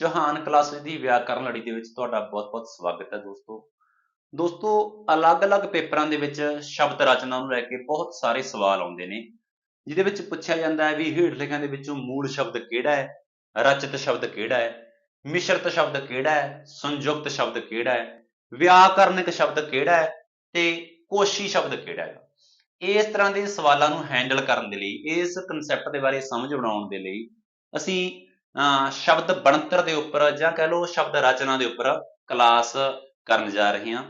ਜਹਾਨ ਕਲਾਸਿਸ ਦੀ ਵਿਆਕਰਨ ਲੜੀ ਦੇ ਵਿੱਚ ਤੁਹਾਡਾ ਬਹੁਤ-ਬਹੁਤ ਸਵਾਗਤ ਹੈ ਦੋਸਤੋ। ਦੋਸਤੋ, ਅਲੱਗ-ਅਲੱਗ ਪੇਪਰਾਂ ਦੇ ਵਿੱਚ ਸ਼ਬਦ ਰਚਨਾ ਨੂੰ ਲੈ ਕੇ ਬਹੁਤ ਸਾਰੇ ਸਵਾਲ ਆਉਂਦੇ ਨੇ, ਜਿਹਦੇ ਵਿੱਚ ਪੁੱਛਿਆ ਜਾਂਦਾ ਹੈ ਵੀ ਹੇਠ ਲਿਖਿਆਂ ਦੇ ਵਿੱਚੋਂ ਮੂਲ ਸ਼ਬਦ ਕਿਹੜਾ ਹੈ, ਰਚਿਤ ਸ਼ਬਦ ਕਿਹੜਾ ਹੈ, ਮਿਸ਼ਰਤ ਸ਼ਬਦ ਕਿਹੜਾ ਹੈ, ਸੰਯੁਕਤ ਸ਼ਬਦ ਕਿਹੜਾ ਹੈ, ਵਿਆਕਰਨਿਕ ਸ਼ਬਦ ਕਿਹੜਾ ਹੈ ਤੇ ਕੋਸ਼ੀ ਸ਼ਬਦ ਕਿਹੜਾ ਹੈ। ਇਸ ਤਰ੍ਹਾਂ ਦੇ ਸਵਾਲਾਂ ਨੂੰ ਹੈਂਡਲ ਕਰਨ ਦੇ ਲਈ, ਇਸ ਕਨਸੈਪਟ ਦੇ ਬਾਰੇ ਸਮਝ ਬਣਾਉਣ ਦੇ ਲਈ ਅਸੀਂ ਸ਼ਬਦ ਬਣਤਰ ਦੇ ਉੱਪਰ ਜਾਂ ਕਹਿ ਲਓ ਸ਼ਬਦ ਰਚਨਾ ਦੇ ਉੱਪਰ ਕਲਾਸ ਕਰਨ ਜਾ ਰਹੇ ਹਾਂ।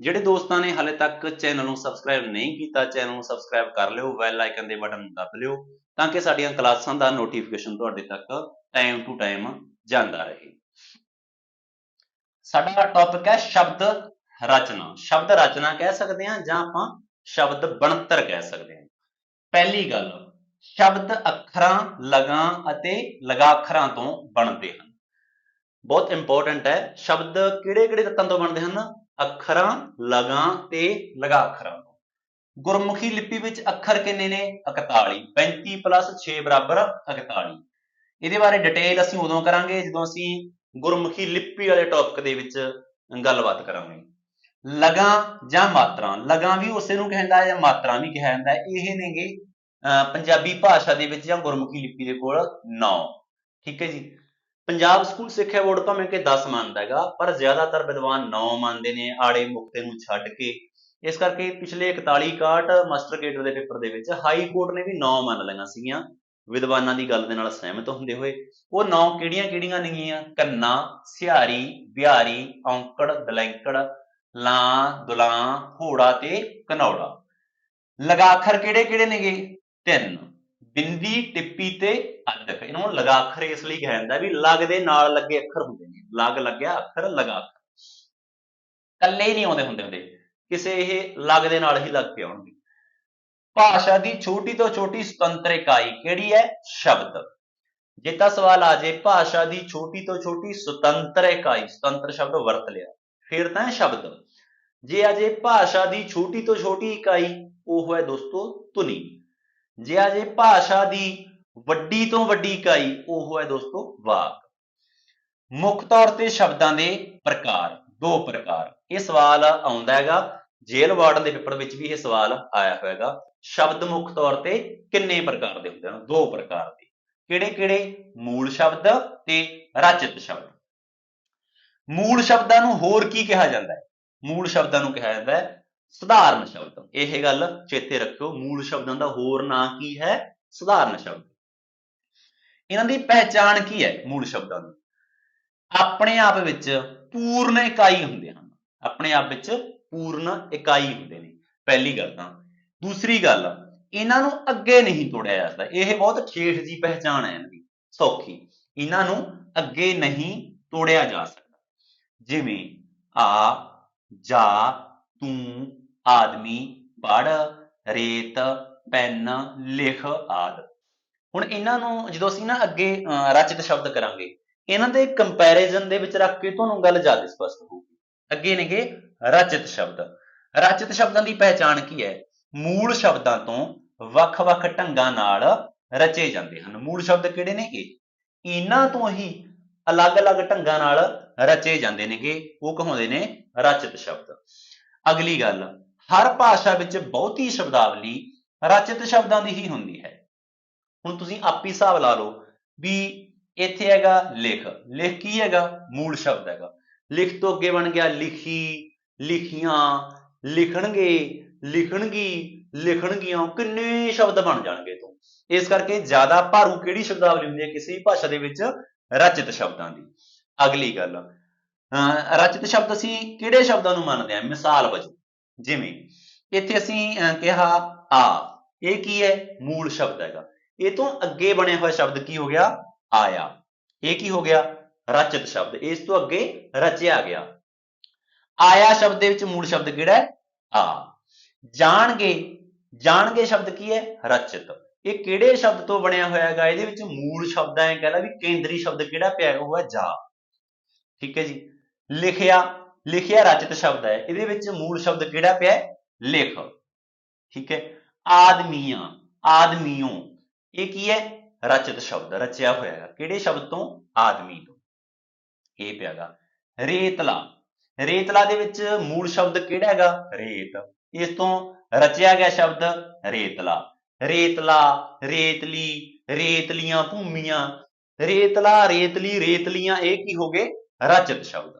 ਜਿਹੜੇ ਦੋਸਤਾਂ ਨੇ ਹਾਲੇ ਤੱਕ ਚੈਨਲ ਨੂੰ ਸਬਸਕ੍ਰਾਈਬ ਨਹੀਂ ਕੀਤਾ ਚੈਨਲ ਨੂੰ ਸਬਸਕ੍ਰਾਈਬ ਕਰ ਲਿਓ ਬੈਲ ਆਈਕਨ ਦੇ ਬਟਨ ਨੂੰ ਦੱਬ ਲਿਓ ਤਾਂ ਕਿ ਸਾਡੀਆਂ ਕਲਾਸਾਂ ਦਾ ਨੋਟੀਫਿਕੇਸ਼ਨ ਤੁਹਾਡੇ ਤੱਕ ਟਾਈਮ ਟੂ ਟਾਈਮ ਜਾਂਦਾ ਰਹੇ। ਸਾਡਾ ਟੌਪਿਕ ਹੈ ਸ਼ਬਦ ਰਚਨਾ। ਸ਼ਬਦ ਰਚਨਾ ਕਹਿ ਸਕਦੇ ਹਾਂ ਜਾਂ ਆਪਾਂ ਸ਼ਬਦ ਬਣਤਰ ਕਹਿ ਸਕਦੇ ਹਾਂ। ਪਹਿਲੀ ਗੱਲ ਸ਼ਬਦ ਅੱਖਰਾਂ, ਲਗਾਂ ਅਤੇ ਲਗਾਖਰਾਂ ਤੋਂ ਬਣਦੇ ਹਨ। ਬਹੁਤ ਇੰਪੋਰਟੈਂਟ ਹੈ, ਸ਼ਬਦ ਕਿਹੜੇ-ਕਿਹੜੇ ਤੱਤਾਂ ਤੋਂ ਬਣਦੇ ਹਨ? ਅੱਖਰਾਂ, ਲਗਾਂ ਤੇ ਲਗਾਖਰਾਂ ਤੋਂ। ਗੁਰਮੁਖੀ ਲਿਪੀ ਵਿੱਚ ਅੱਖਰ ਕਿੰਨੇ ਨੇ? 41 35 6 ਬਰਾਬਰ 41 ਇਹਦੇ ਬਾਰੇ ਡਿਟੇਲ ਅਸੀਂ ਉਦੋਂ ਕਰਾਂਗੇ ਜਦੋਂ ਅਸੀਂ ਗੁਰਮੁਖੀ ਲਿਪੀ ਵਾਲੇ ਟੌਪਿਕ ਦੇ ਵਿੱਚ ਗੱਲਬਾਤ ਕਰਾਂਗੇ। ਲਗਾਂ ਜਾਂ ਮਾਤਰਾ। ਲਗਾਂ ਵੀ ਉਸੇ ਨੂੰ ਕਹਿੰਦਾ ਹੈ ਜਾਂ ਮਾਤਰਾ ਵੀ ਕਿਹਾ ਜਾਂਦਾ ਹੈ। ਇਹ ਨੇਗੇ ਪੰਜਾਬੀ ਭਾਸ਼ਾ ਦੇ ਵਿੱਚ ਜਾਂ ਗੁਰਮੁਖੀ ਲਿਪੀ ਦੇ ਕੋਲ 9 ਠੀਕ ਹੈ ਜੀ? ਪੰਜਾਬ ਸਕੂਲ ਸਿੱਖਿਆ ਬੋਰਡ ਭਾਵੇਂ ਕਿ 10 ਮੰਨਦਾ ਹੈਗਾ, ਪਰ ਜ਼ਿਆਦਾਤਰ ਵਿਦਵਾਨ 9 ਮੰਨਦੇ ਨੇ, ਆੜੇ ਮੁਕਤੇ ਨੂੰ ਛੱਡ ਕੇ। ਇਸ ਕਰਕੇ ਪਿਛਲੇ 41 61 ਮਾਸਟਰ ਗੇਟਰ ਦੇ ਪੇਪਰ ਦੇ ਵਿੱਚ ਹਾਈ ਕੋਰਟ ਨੇ ਵੀ 9 ਮੰਨ ਲਈਆਂ ਸੀਗੀਆਂ। ਵਿਦਵਾਨਾਂ ਦੀ ਗੱਲ ਦੇ ਨਾਲ ਸਹਿਮਤ ਹੁੰਦੇ ਹੋਏ, ਉਹ 9 ਕਿਹੜੀਆਂ-ਕਿਹੜੀਆਂ ਨੇਗੀਆਂ? ਕੰਨਾ, ਸਿਹਾਰੀ, ਬਿਹਾਰੀ, ਔਂਕੜ, ਦਲੈਂਕੜ, ਲਾਂ, ਦੁਲਾਂ, ਘੋੜਾ ਤੇ ਕਨੌੜਾ। ਲਗਾਖਰ ਕਿਹੜੇ-ਕਿਹੜੇ ਨੇਗੇ? ਤਿੰਨ, ਬਿੰਦੀ, ਟਿੱਪੀ ਤੇ ਅੱਧਕ ਇਹਨਾਂ ਨੂੰ ਲਗਾਖਰ ਇਸ ਲਈ ਕਿਹਾ ਜਾਂਦਾ ਵੀ ਲਗ ਦੇ ਨਾਲ ਲੱਗੇ ਅੱਖਰ ਹੁੰਦੇ ਨੇ। ਲਗ ਲੱਗਿਆ ਅੱਖਰ ਲਗਾਖਰ ਕੱਲੇ ਹੀ ਨਹੀਂ ਆਉਂਦੇ ਹੁੰਦੇ ਹੁੰਦੇ। ਕਿਸੇ ਇਹ ਲਗ ਦੇ ਨਾਲ ਹੀ ਲੱਗ ਕੇ ਆਉਣਗੇ। ਭਾਸ਼ਾ ਦੀ ਛੋਟੀ ਤੋਂ ਛੋਟੀ ਸੁਤੰਤਰ ਇਕਾਈ ਕਿਹੜੀ ਹੈ? ਸ਼ਬਦ। ਜੇ ਤਾਂ ਸਵਾਲ ਆ ਜੇ, ਭਾਸ਼ਾ ਦੀ ਛੋਟੀ ਤੋਂ ਛੋਟੀ ਸੁਤੰਤਰ ਇਕਾਈ, ਸੁਤੰਤਰ ਸ਼ਬਦ ਵਰਤ ਲਿਆ। ਫਿਰ ਤਾਂ ਸ਼ਬਦ। ਜੇ ਅਜੇ ਭਾਸ਼ਾ ਦੀ ਛੋਟੀ ਤੋਂ ਛੋਟੀ ਇਕਾਈ, ਉਹ ਹੈ ਦੋਸਤੋ ਧੁਨੀ। ਜੇ ਅਜੇ ਭਾਸ਼ਾ ਦੀ ਵੱਡੀ ਤੋਂ ਵੱਡੀ ਇਕਾਈ, ਉਹ ਹੈ ਦੋਸਤੋ ਵਾਕ। ਮੁੱਖ ਤੌਰ ਤੇ ਸ਼ਬਦਾਂ ਦੇ ਪ੍ਰਕਾਰ, ਦੋ ਪ੍ਰਕਾਰ। ਇਹ ਸਵਾਲ ਆਉਂਦਾ ਹੈਗਾ, ਜੇਲ੍ਹ ਵਾਰਡਨ ਦੇ ਪੇਪਰ ਵਿੱਚ ਵੀ ਇਹ ਸਵਾਲ ਆਇਆ ਹੋਏਗਾ ਸ਼ਬਦ ਮੁੱਖ ਤੌਰ ਤੇ ਕਿੰਨੇ ਪ੍ਰਕਾਰ ਦੇ ਹੁੰਦੇ ਹਨ? ਦੋ ਪ੍ਰਕਾਰ ਦੇ। ਕਿਹੜੇ ਕਿਹੜੇ? ਮੂਲ ਸ਼ਬਦ ਤੇ ਰਚਿਤ ਸ਼ਬਦ। ਮੂਲ ਸ਼ਬਦਾਂ ਨੂੰ ਹੋਰ ਕੀ ਕਿਹਾ ਜਾਂਦਾ ਹੈ? ਮੂਲ ਸ਼ਬਦਾਂ ਨੂੰ ਕਿਹਾ ਜਾਂਦਾ ਹੈ ਸਧਾਰਨ ਸ਼ਬਦ। ਇਹ ਗੱਲ ਚੇਤੇ ਰੱਖਿਓ, ਮੂਲ ਸ਼ਬਦਾਂ ਦਾ ਹੋਰ ਨਾਂ ਕੀ ਹੈ? ਸਧਾਰਨ ਸ਼ਬਦ। ਇਹਨਾਂ ਦੀ ਪਹਿਚਾਣ ਕੀ ਹੈ? ਮੂਲ ਸ਼ਬਦਾਂ ਦੀ। ਆਪਣੇ ਆਪ ਵਿੱਚ ਪੂਰਨ ਇਕਾਈ ਹੁੰਦੇ ਹਨ। ਆਪਣੇ ਆਪ ਵਿੱਚ ਪੂਰਨ ਇਕਾਈ ਹੁੰਦੇ ਨੇ। ਪਹਿਲੀ ਗੱਲ ਤਾਂ। ਦੂਸਰੀ ਗੱਲ, ਇਹਨਾਂ ਨੂੰ ਅੱਗੇ ਨਹੀਂ ਤੋੜਿਆ ਜਾਂਦਾ। ਇਹ ਬਹੁਤ ਠੇਠ ਜੀ ਪਹਿਚਾਣ ਹੈ ਇਹਨਾਂ ਦੀ। ਸੌਖੀ। ਇਹਨਾਂ ਨੂੰ ਅੱਗੇ ਨਹੀਂ ਤੋੜਿਆ ਜਾ ਸਕਦਾ। ਜਿਵੇਂ ਆ, ਜਾ, ਤੂੰ ਆਦਮੀ ਪੜ ਰੇਤ, ਪੈਨ, ਲਿਖ ਆਦਿ। ਹੁਣ ਇਹਨਾਂ ਨੂੰ ਜਦੋਂ ਅਸੀਂ ਨਾ ਅੱਗੇ ਰਚਿਤ ਸ਼ਬਦ ਕਰਾਂਗੇ, ਇਹਨਾਂ ਦੇ ਕੰਪੈਰੀਜ਼ਨ ਦੇ ਵਿੱਚ ਰੱਖ ਕੇ ਤੁਹਾਨੂੰ ਗੱਲ ਜ਼ਿਆਦਾ ਸਪਸ਼ਟ ਹੋਊਗੀ। ਅੱਗੇ ਨੇਗੇ ਰਚਿਤ ਸ਼ਬਦ। ਰਚਿਤ ਸ਼ਬਦਾਂ ਦੀ ਪਹਿਚਾਣ ਕੀ ਹੈ? ਮੂਲ ਸ਼ਬਦਾਂ ਤੋਂ ਵੱਖ-ਵੱਖ ਢੰਗਾਂ ਨਾਲ ਰਚੇ ਜਾਂਦੇ ਹਨ। ਮੂਲ ਸ਼ਬਦ ਕਿਹੜੇ ਨੇ ਇਹ ਇਹਨਾਂ ਤੋਂ ਹੀ ਅਲੱਗ-ਅਲੱਗ ਢੰਗਾਂ ਨਾਲ ਰਚੇ ਜਾਂਦੇ ਨੇਗੇ। ਉਹ ਕਹਾਉਂਦੇ ਨੇ ਰਚਿਤ ਸ਼ਬਦ। ਅਗਲੀ ਗੱਲ ਹਰ ਭਾਸ਼ਾ ਵਿੱਚ ਬਹੁਤੀ ਸ਼ਬਦਾਵਲੀ ਰਚਿਤ ਸ਼ਬਦਾਂ ਦੀ ਹੀ ਹੁੰਦੀ ਹੈ। ਹੁਣ ਤੁਸੀਂ ਆਪੀ ਹਿਸਾਬ ਲਾ ਲਓ ਵੀ ਇੱਥੇ ਹੈਗਾ ਲਿਖ। ਲਿਖ ਕੀ ਹੈਗਾ? ਮੂਲ ਸ਼ਬਦ ਹੈਗਾ। ਲਿਖ ਤੋਂ ਅੱਗੇ ਬਣ ਗਿਆ ਲਿਖੀ, ਲਿਖੀਆਂ, ਲਿਖਣਗੇ, ਲਿਖਣਗੀ, ਲਿਖਣਗੀਆਂ, ਕਿੰਨੇ ਸ਼ਬਦ ਬਣ ਜਾਣਗੇ ਤੋਂ ਇਸ ਕਰਕੇ ਜ਼ਿਆਦਾ ਭਾਰੂ ਕਿਹੜੀ ਸ਼ਬਦਾਵਲੀ ਹੁੰਦੀ ਹੈ? ਕਿਸੇ ਵੀ ਭਾਸ਼ਾ ਦੇ ਵਿੱਚ ਰਚਿਤ ਸ਼ਬਦਾਂ ਦੀ। ਅਗਲੀ ਗੱਲ ਰਚਿਤ ਸ਼ਬਦ ਅਸੀਂ ਕਿਹੜੇ ਸ਼ਬਦਾਂ ਨੂੰ ਮੰਨਦੇ ਹਾਂ? ਮਿਸਾਲ ਵਜੋਂ। ਜਿਵੇਂ ਇੱਥੇ ਅਸੀਂ ਕਿਹਾ ਆ, ਇਹ ਕੀ ਹੈ? ਮੂਲ ਸ਼ਬਦ ਹੈਗਾ। ਇਹ ਤੋਂ ਅੱਗੇ ਬਣਿਆ ਹੋਇਆ ਸ਼ਬਦ ਕੀ ਹੋ ਗਿਆ? ਆਇਆ। ਇਹ ਕੀ ਹੋ ਗਿਆ? ਰਚਿਤ ਸ਼ਬਦ। ਇਸ ਤੋਂ ਅੱਗੇ ਰਚਿਆ ਗਿਆ। ਆਇਆ ਸ਼ਬਦ ਦੇ ਵਿੱਚ ਮੂਲ ਸ਼ਬਦ ਕਿਹੜਾ ਹੈ? ਆ। ਜਾਣਗੇ। ਜਾਣਗੇ ਸ਼ਬਦ ਕੀ ਹੈ? ਰਚਿਤ। ਇਹ ਕਿਹੜੇ ਸ਼ਬਦ ਤੋਂ ਬਣਿਆ ਹੋਇਆ ਹੈਗਾ? ਇਹਦੇ ਵਿੱਚ ਮੂਲ ਸ਼ਬਦ ਐ ਕਹਿੰਦਾ ਵੀ ਕੇਂਦਰੀ ਸ਼ਬਦ ਕਿਹੜਾ ਪਿਆ ਹੋਇਆ? ਜਾ। ਠੀਕ ਹੈ ਜੀ। ਲਿਖਿਆ ਲਿਖਿਆ ਰਚਿਤ ਸ਼ਬਦ ਹੈ। ਇਹਦੇ ਵਿੱਚ ਮੂਲ ਸ਼ਬਦ ਕਿਹੜਾ ਪਿਆ ਹੈ? ਲਿਖ। ਠੀਕ ਹੈ? ਆਦਮੀਆਂ, ਆਦਮੀਓ। ਇਹ ਕੀ ਹੈ? ਰਚਿਤ ਸ਼ਬਦ, ਰਚਿਆ ਹੋਇਆ ਹੈ ਕਿਹੜੇ ਸ਼ਬਦ ਤੋਂ? ਆਦਮੀ ਤੋਂ। ਇਹ ਪਿਆਗਾ ਰੇਤਲਾ। ਰੇਤਲਾ ਦੇ ਵਿੱਚ ਮੂਲ ਸ਼ਬਦ ਕਿਹੜਾ ਹੈਗਾ? ਰੇਤ। ਇਸ ਤੋਂ ਰਚਿਆ ਗਿਆ ਸ਼ਬਦ ਰੇਤਲਾ। ਰੇਤਲਾ, ਰੇਤਲੀ, ਰੇਤਲੀਆਂ, ਭੂਮੀਆਂ। ਰੇਤਲਾ, ਰੇਤਲੀ, ਰੇਤਲੀਆਂ, ਇਹ ਕੀ ਹੋ ਗਏ? ਰਚਿਤ ਸ਼ਬਦ।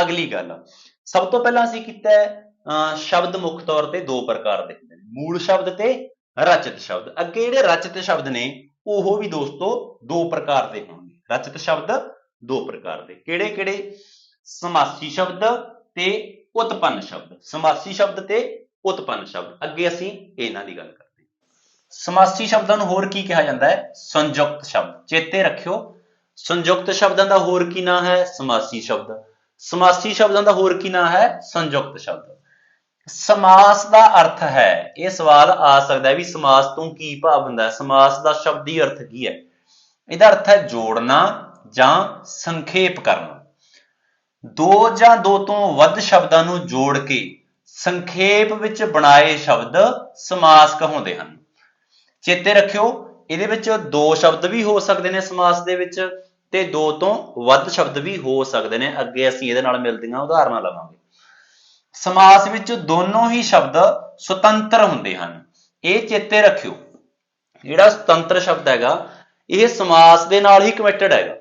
ਅਗਲੀ ਗੱਲ। ਸਭ ਤੋਂ ਪਹਿਲਾਂ ਅਸੀਂ ਕੀਤਾ ਹੈ, ਅਹ ਸ਼ਬਦ ਮੁੱਖ ਤੌਰ ਤੇ ਦੋ ਪ੍ਰਕਾਰ ਦੇ ਹੁੰਦੇ ਨੇ। ਮੂਲ ਸ਼ਬਦ ਤੇ ਰਚਿਤ ਸ਼ਬਦ। ਅੱਗੇ ਜਿਹੜੇ ਰਚਿਤ ਸ਼ਬਦ ਨੇ ਉਹ ਵੀ ਦੋਸਤੋ ਦੋ ਪ੍ਰਕਾਰ ਦੇ ਹੋਣਗੇ। ਰਚਿਤ ਸ਼ਬਦ ਦੋ ਪ੍ਰਕਾਰ ਦੇ। ਕਿਹੜੇ ਕਿਹੜੇ ਸਮਾਸੀ ਸ਼ਬਦ ਤੇ ਉਤਪੰਨ ਸ਼ਬਦ। ਸਮਾਸੀ ਸ਼ਬਦ ਤੇ ਉਤਪੰਨ ਸ਼ਬਦ। ਅੱਗੇ ਅਸੀਂ ਇਹਨਾਂ ਦੀ ਗੱਲ ਕਰਦੇ ਹਾਂ। ਸਮਾਸੀ ਸ਼ਬਦਾਂ ਨੂੰ ਹੋਰ ਕੀ ਕਿਹਾ ਜਾਂਦਾ ਹੈ? ਸੰਯੁਕਤ ਸ਼ਬਦ। ਚੇਤੇ ਰੱਖਿਓ। ਸੰਯੁਕਤ ਸ਼ਬਦਾਂ ਦਾ ਹੋਰ ਕੀ ਨਾਂ ਹੈ? ਸਮਾਸੀ ਸ਼ਬਦ। ਸਮਾਸੀ ਸ਼ਬਦਾਂ ਦਾ ਹੋਰ ਕੀ ਨਾਂ ਹੈ? ਸੰਯੁਕਤ ਸ਼ਬਦ। ਸਮਾਸ ਦਾ ਅਰਥ ਹੈ, ਇਹ ਸਵਾਲ ਆ ਸਕਦਾ ਹੈ ਵੀ ਸਮਾਸ ਤੋਂ ਕੀ ਭਾਵ ਹੁੰਦਾ ਹੈ? ਸਮਾਸ ਦਾ ਸ਼ਬਦੀ ਅਰਥ ਕੀ ਹੈ? ਇਹਦਾ ਅਰਥ ਹੈ ਜੋੜਨਾ ਜਾਂ ਸੰਖੇਪ ਕਰਨਾ। ਦੋ ਜਾਂ ਦੋ ਤੋਂ ਵੱਧ ਸ਼ਬਦਾਂ ਨੂੰ ਜੋੜ ਕੇ ਸੰਖੇਪ ਵਿੱਚ ਬਣਾਏ ਸ਼ਬਦ ਸਮਾਸ ਕਹਾਉਂਦੇ ਹਨ। ਚੇਤੇ ਰੱਖਿਓ, ਇਹਦੇ ਵਿੱਚ ਦੋ ਸ਼ਬਦ ਵੀ ਹੋ ਸਕਦੇ ਨੇ ਸਮਾਸ ਦੇ ਵਿੱਚ। ਤੇ ਦੋ ਤੋਂ ਵੱਧ ਸ਼ਬਦ ਵੀ ਹੋ ਸਕਦੇ ਨੇ। ਅੱਗੇ ਅਸੀਂ ਇਹਦੇ ਨਾਲ ਮਿਲਦੀਆਂ ਉਦਾਹਰਨਾਂ ਲਵਾਂਗੇ। ਸਮਾਸ ਵਿੱਚ ਦੋਨੋਂ ਹੀ ਸ਼ਬਦ ਸੁਤੰਤਰ ਹੁੰਦੇ ਹਨ। ਇਹ ਚੇਤੇ ਰੱਖਿਓ। ਜਿਹੜਾ ਸੁਤੰਤਰ ਸ਼ਬਦ ਹੈਗਾ, ਇਹ ਸਮਾਸ ਦੇ ਨਾਲ ਹੀ ਕਨੈਕਟਡ ਹੈਗਾ।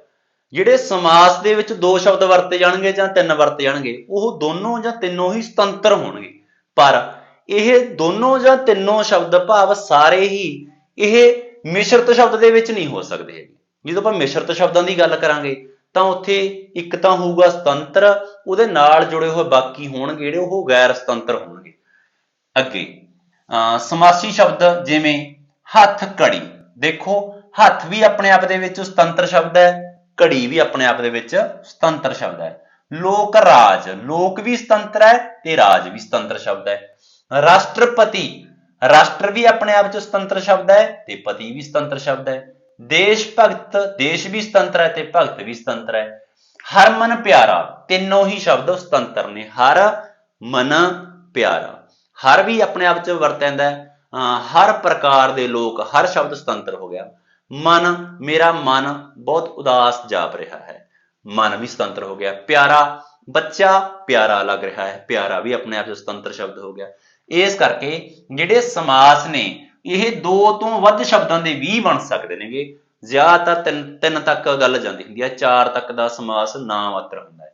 ਜਿਹੜੇ ਸਮਾਸ ਦੇ ਵਿੱਚ ਦੋ ਸ਼ਬਦ ਵਰਤੇ ਜਾਣਗੇ ਜਾਂ ਤਿੰਨ ਵਰਤੇ ਜਾਣਗੇ, ਉਹ ਦੋਨੋਂ ਜਾਂ ਤਿੰਨੋਂ ਹੀ ਸੁਤੰਤਰ ਹੋਣਗੇ। ਪਰ ਇਹ ਦੋਨੋਂ ਜਾਂ ਤਿੰਨੋਂ ਸ਼ਬਦ ਭਾਵ ਸਾਰੇ ਹੀ ਇਹ ਮਿਸ਼ਰਤ ਸ਼ਬਦ ਦੇ ਵਿੱਚ ਨਹੀਂ ਹੋ ਸਕਦੇ ਹੈਗੇ। ਜਦੋਂ ਆਪਾਂ ਮਿਸ਼ਰਤ ਸ਼ਬਦਾਂ ਦੀ ਗੱਲ ਕਰਾਂਗੇ, ਤਾਂ ਉੱਥੇ ਇੱਕ ਤਾਂ ਹੋਊਗਾ ਸੁਤੰਤਰ, ਉਹਦੇ ਨਾਲ ਜੁੜੇ ਹੋਏ ਬਾਕੀ ਹੋਣਗੇ ਜਿਹੜੇ ਉਹ ਗੈਰ ਸੁਤੰਤਰ ਹੋਣਗੇ। ਅੱਗੇ, ਅਹ ਸਮਾਸੀ ਸ਼ਬਦ ਜਿਵੇਂ ਹੱਥ ਕੜੀ ਦੇਖੋ, ਹੱਥ ਵੀ ਆਪਣੇ ਆਪ ਦੇ ਵਿੱਚ ਸੁਤੰਤਰ ਸ਼ਬਦ ਹੈ, ਘੜੀ ਵੀ ਆਪਣੇ ਆਪ ਦੇ ਵਿੱਚ ਸੁਤੰਤਰ ਸ਼ਬਦ ਹੈ। ਲੋਕ ਰਾਜ, ਲੋਕ ਵੀ ਸੁਤੰਤਰ ਹੈ ਤੇ ਰਾਜ ਵੀ ਸੁਤੰਤਰ ਸ਼ਬਦ ਹੈ। ਰਾਸ਼ਟਰਪਤੀ, ਰਾਸ਼ਟਰ ਵੀ ਆਪਣੇ ਆਪ ਚ ਸੁਤੰਤਰ ਸ਼ਬਦ ਹੈ ਤੇ ਪਤੀ ਵੀ ਸੁਤੰਤਰ ਸ਼ਬਦ ਹੈ। ਦੇਸ਼ ਭਗਤ, ਦੇਸ਼ ਵੀ ਸੁਤੰਤਰ ਹੈ ਤੇ ਭਗਤ ਵੀ ਸੁਤੰਤਰ ਹੈ। ਹਰ ਮਨ ਪਿਆਰਾ, ਤਿੰਨੋਂ ਹੀ ਸ਼ਬਦ ਸੁਤੰਤਰ ਨੇ, ਹਰ ਮਨ ਪਿਆਰਾ। ਹਰ ਵੀ ਆਪਣੇ ਆਪ ਚ ਵਰਤੈਂਦਾ ਹੈ। ਹਰ ਪ੍ਰਕਾਰ ਦੇ ਲੋਕ, ਹਰ ਸ਼ਬਦ ਸੁਤੰਤਰ ਹੋ ਗਿਆ। ਮਨ, ਮੇਰਾ ਮਨ ਬਹੁਤ ਉਦਾਸ ਜਾਪ ਰਿਹਾ ਹੈ। ਮਨ ਵੀ ਸੁਤੰਤਰ ਹੋ ਗਿਆ। ਪਿਆਰਾ ਬੱਚਾ ਪਿਆਰਾ ਲੱਗ ਰਿਹਾ ਹੈ। ਪਿਆਰਾ ਵੀ ਆਪਣੇ ਆਪ ਚ ਸੁਤੰਤਰ ਸ਼ਬਦ ਹੋ ਗਿਆ। ਇਸ ਕਰਕੇ ਜਿਹੜੇ ਸਮਾਸ ਨੇ ਇਹ ਦੋ ਤੋਂ ਵੱਧ ਸ਼ਬਦਾਂ ਦੇ ਵੀ ਬਣ ਸਕਦੇ ਨੇਗੇ। ਜ਼ਿਆਦਾਤਰ ਤਿੰਨ ਤਿੰਨ ਤੱਕ ਗੱਲ ਜਾਂਦੀ ਹੁੰਦੀ ਹੈ ਚਾਰ ਤੱਕ ਦਾ ਸਮਾਸ ਨਾ ਮਾਤਰ ਹੁੰਦਾ ਹੈ।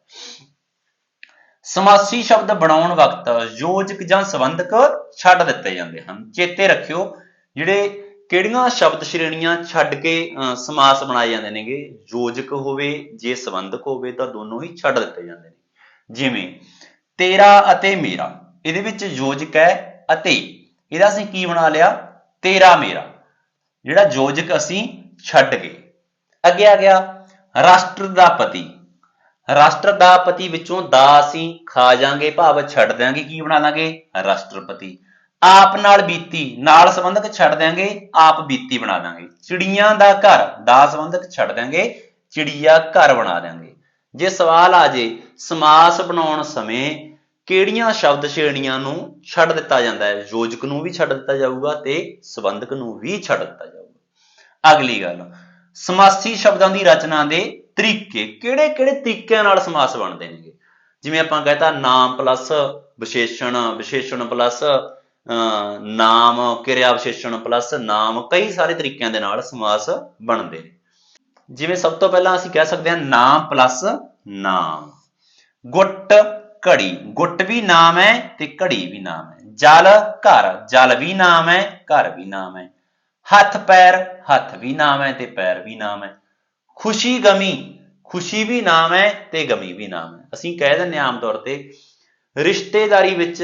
ਸਮਾਸੀ ਸ਼ਬਦ ਬਣਾਉਣ ਵਕਤ ਯੋਜਕ ਜਾਂ ਸੰਬੰਧਕ ਛੱਡ ਦਿੱਤੇ ਜਾਂਦੇ ਹਨ। ਚੇਤੇ ਰੱਖਿਓ ਜਿਹੜੇ ਕਿਹੜੀਆਂ ਸ਼ਬਦ ਸ਼੍ਰੇਣੀਆਂ ਛੱਡ ਕੇ ਅਹ, ਸਮਾਸ ਬਣਾਏ ਜਾਂਦੇ ਨੇਗੇ ਯੋਜਕ ਹੋਵੇ ਜੇ ਸੰਬੰਧਕ ਹੋਵੇ ਤਾਂ ਦੋਨੋਂ ਹੀ ਛੱਡ ਦਿੱਤੇ ਜਾਂਦੇ ਨੇ। ਜਿਵੇਂ ਤੇਰਾ ਅਤੇ ਮੇਰਾ ਇਹਦੇ ਵਿੱਚ ਯੋਜਕ ਹੈ ਅਤੇ ਇਹਦਾ ਅਸੀਂ ਕੀ ਬਣਾ ਲਿਆ? ਤੇਰਾ ਮੇਰਾ। ਜਿਹੜਾ ਯੋਜਕ ਅਸੀਂ ਛੱਡ ਗਏ। ਅੱਗੇ ਆ ਗਿਆ ਰਾਸ਼ਟਰ ਦਾ ਪਤੀ ਰਾਸ਼ਟਰ ਦਾ ਪਤੀ ਵਿੱਚੋਂ ਦਾ ਅਸੀਂ ਖਾ ਜਾਾਂਗੇ, ਭਾਵ ਛੱਡ ਦਿਆਂਗੇ, ਕੀ ਬਣਾ ਲਾਂਗੇ? ਰਾਸ਼ਟਰਪਤੀ। ਆਪ ਨਾਲ ਬੀਤੀ, ਨਾਲ ਸੰਬੰਧਕ ਛੱਡ ਦਿਆਂਗੇ, ਆਪ ਬੀਤੀ ਬਣਾ ਦਾਂਗੇ ਚਿੜੀਆਂ ਦਾ ਘਰ ਦਾ ਸੰਬੰਧਕ ਛੱਡ ਦਿਆਂਗੇ, ਚਿੜੀਆ ਘਰ ਬਣਾ ਦਿਆਂਗੇ। ਜੇ ਸਵਾਲ ਆ ਜੇ, ਸਮਾਸ ਬਣਾਉਣ ਸਮੇਂ ਕਿਹੜੀਆਂ ਸ਼ਬਦ ਸ਼੍ਰੇਣੀਆਂ ਨੂੰ ਛੱਡ ਦਿੱਤਾ ਜਾਂਦਾ ਹੈ? ਯੋਜਕ ਨੂੰ ਵੀ ਛੱਡ ਦਿੱਤਾ ਜਾਊਗਾ ਤੇ ਸੰਬੰਧਕ ਨੂੰ ਵੀ ਛੱਡ ਦਿੱਤਾ ਜਾਊਗਾ। ਅਗਲੀ ਗੱਲ, ਸਮਾਸੀ ਸ਼ਬਦਾਂ ਦੀ ਰਚਨਾ ਦੇ ਤਰੀਕੇ ਕਿਹੜੇ ਕਿਹੜੇ ਤਰੀਕਿਆਂ ਨਾਲ ਸਮਾਸ ਬਣਦੇ ਨੇਗੇ? ਜਿਵੇਂ ਆਪਾਂ ਕਹਤਾ ਨਾਮ ਪਲੱਸ ਵਿਸ਼ੇਸ਼ਣ ਵਿਸ਼ੇਸ਼ਣ ਪਲੱਸ ਨਾਮ ਕਿਰਿਆ ਵਿਸ਼ੇਸ਼ਣ ਪਲੱਸ ਨਾਮ, ਕਈ ਸਾਰੇ ਤਰੀਕਿਆਂ ਦੇ ਨਾਲ ਸਮਾਸ ਬਣਦੇ ਨੇ। ਜਿਵੇਂ ਸਭ ਤੋਂ ਪਹਿਲਾਂ ਅਸੀਂ ਕਹਿ ਸਕਦੇ ਹਾਂ ਨਾਮ ਪਲੱਸ ਨਾਮ। ਗੁੱਟ ਘੜੀ। ਗੁੱਟ ਵੀ ਨਾਮ ਹੈ ਤੇ ਘੜੀ ਵੀ ਨਾਮ ਹੈ। ਜਲ ਘਰ, ਜਲ ਵੀ ਨਾਮ ਹੈ, ਘਰ ਵੀ ਨਾਮ ਹੈ। ਹੱਥ ਪੈਰ, ਹੱਥ ਵੀ ਨਾਮ ਹੈ ਤੇ ਪੈਰ ਵੀ ਨਾਮ ਹੈ। ਖੁਸ਼ੀ ਗਮੀ, ਖੁਸ਼ੀ ਵੀ ਨਾਮ ਹੈ ਤੇ ਗਮੀ ਵੀ ਨਾਮ ਹੈ। ਅਸੀਂ ਕਹਿ ਦਿੰਦੇ ਹਾਂ ਆਮ ਤੌਰ ਤੇ, ਰਿਸ਼ਤੇਦਾਰੀ ਵਿੱਚ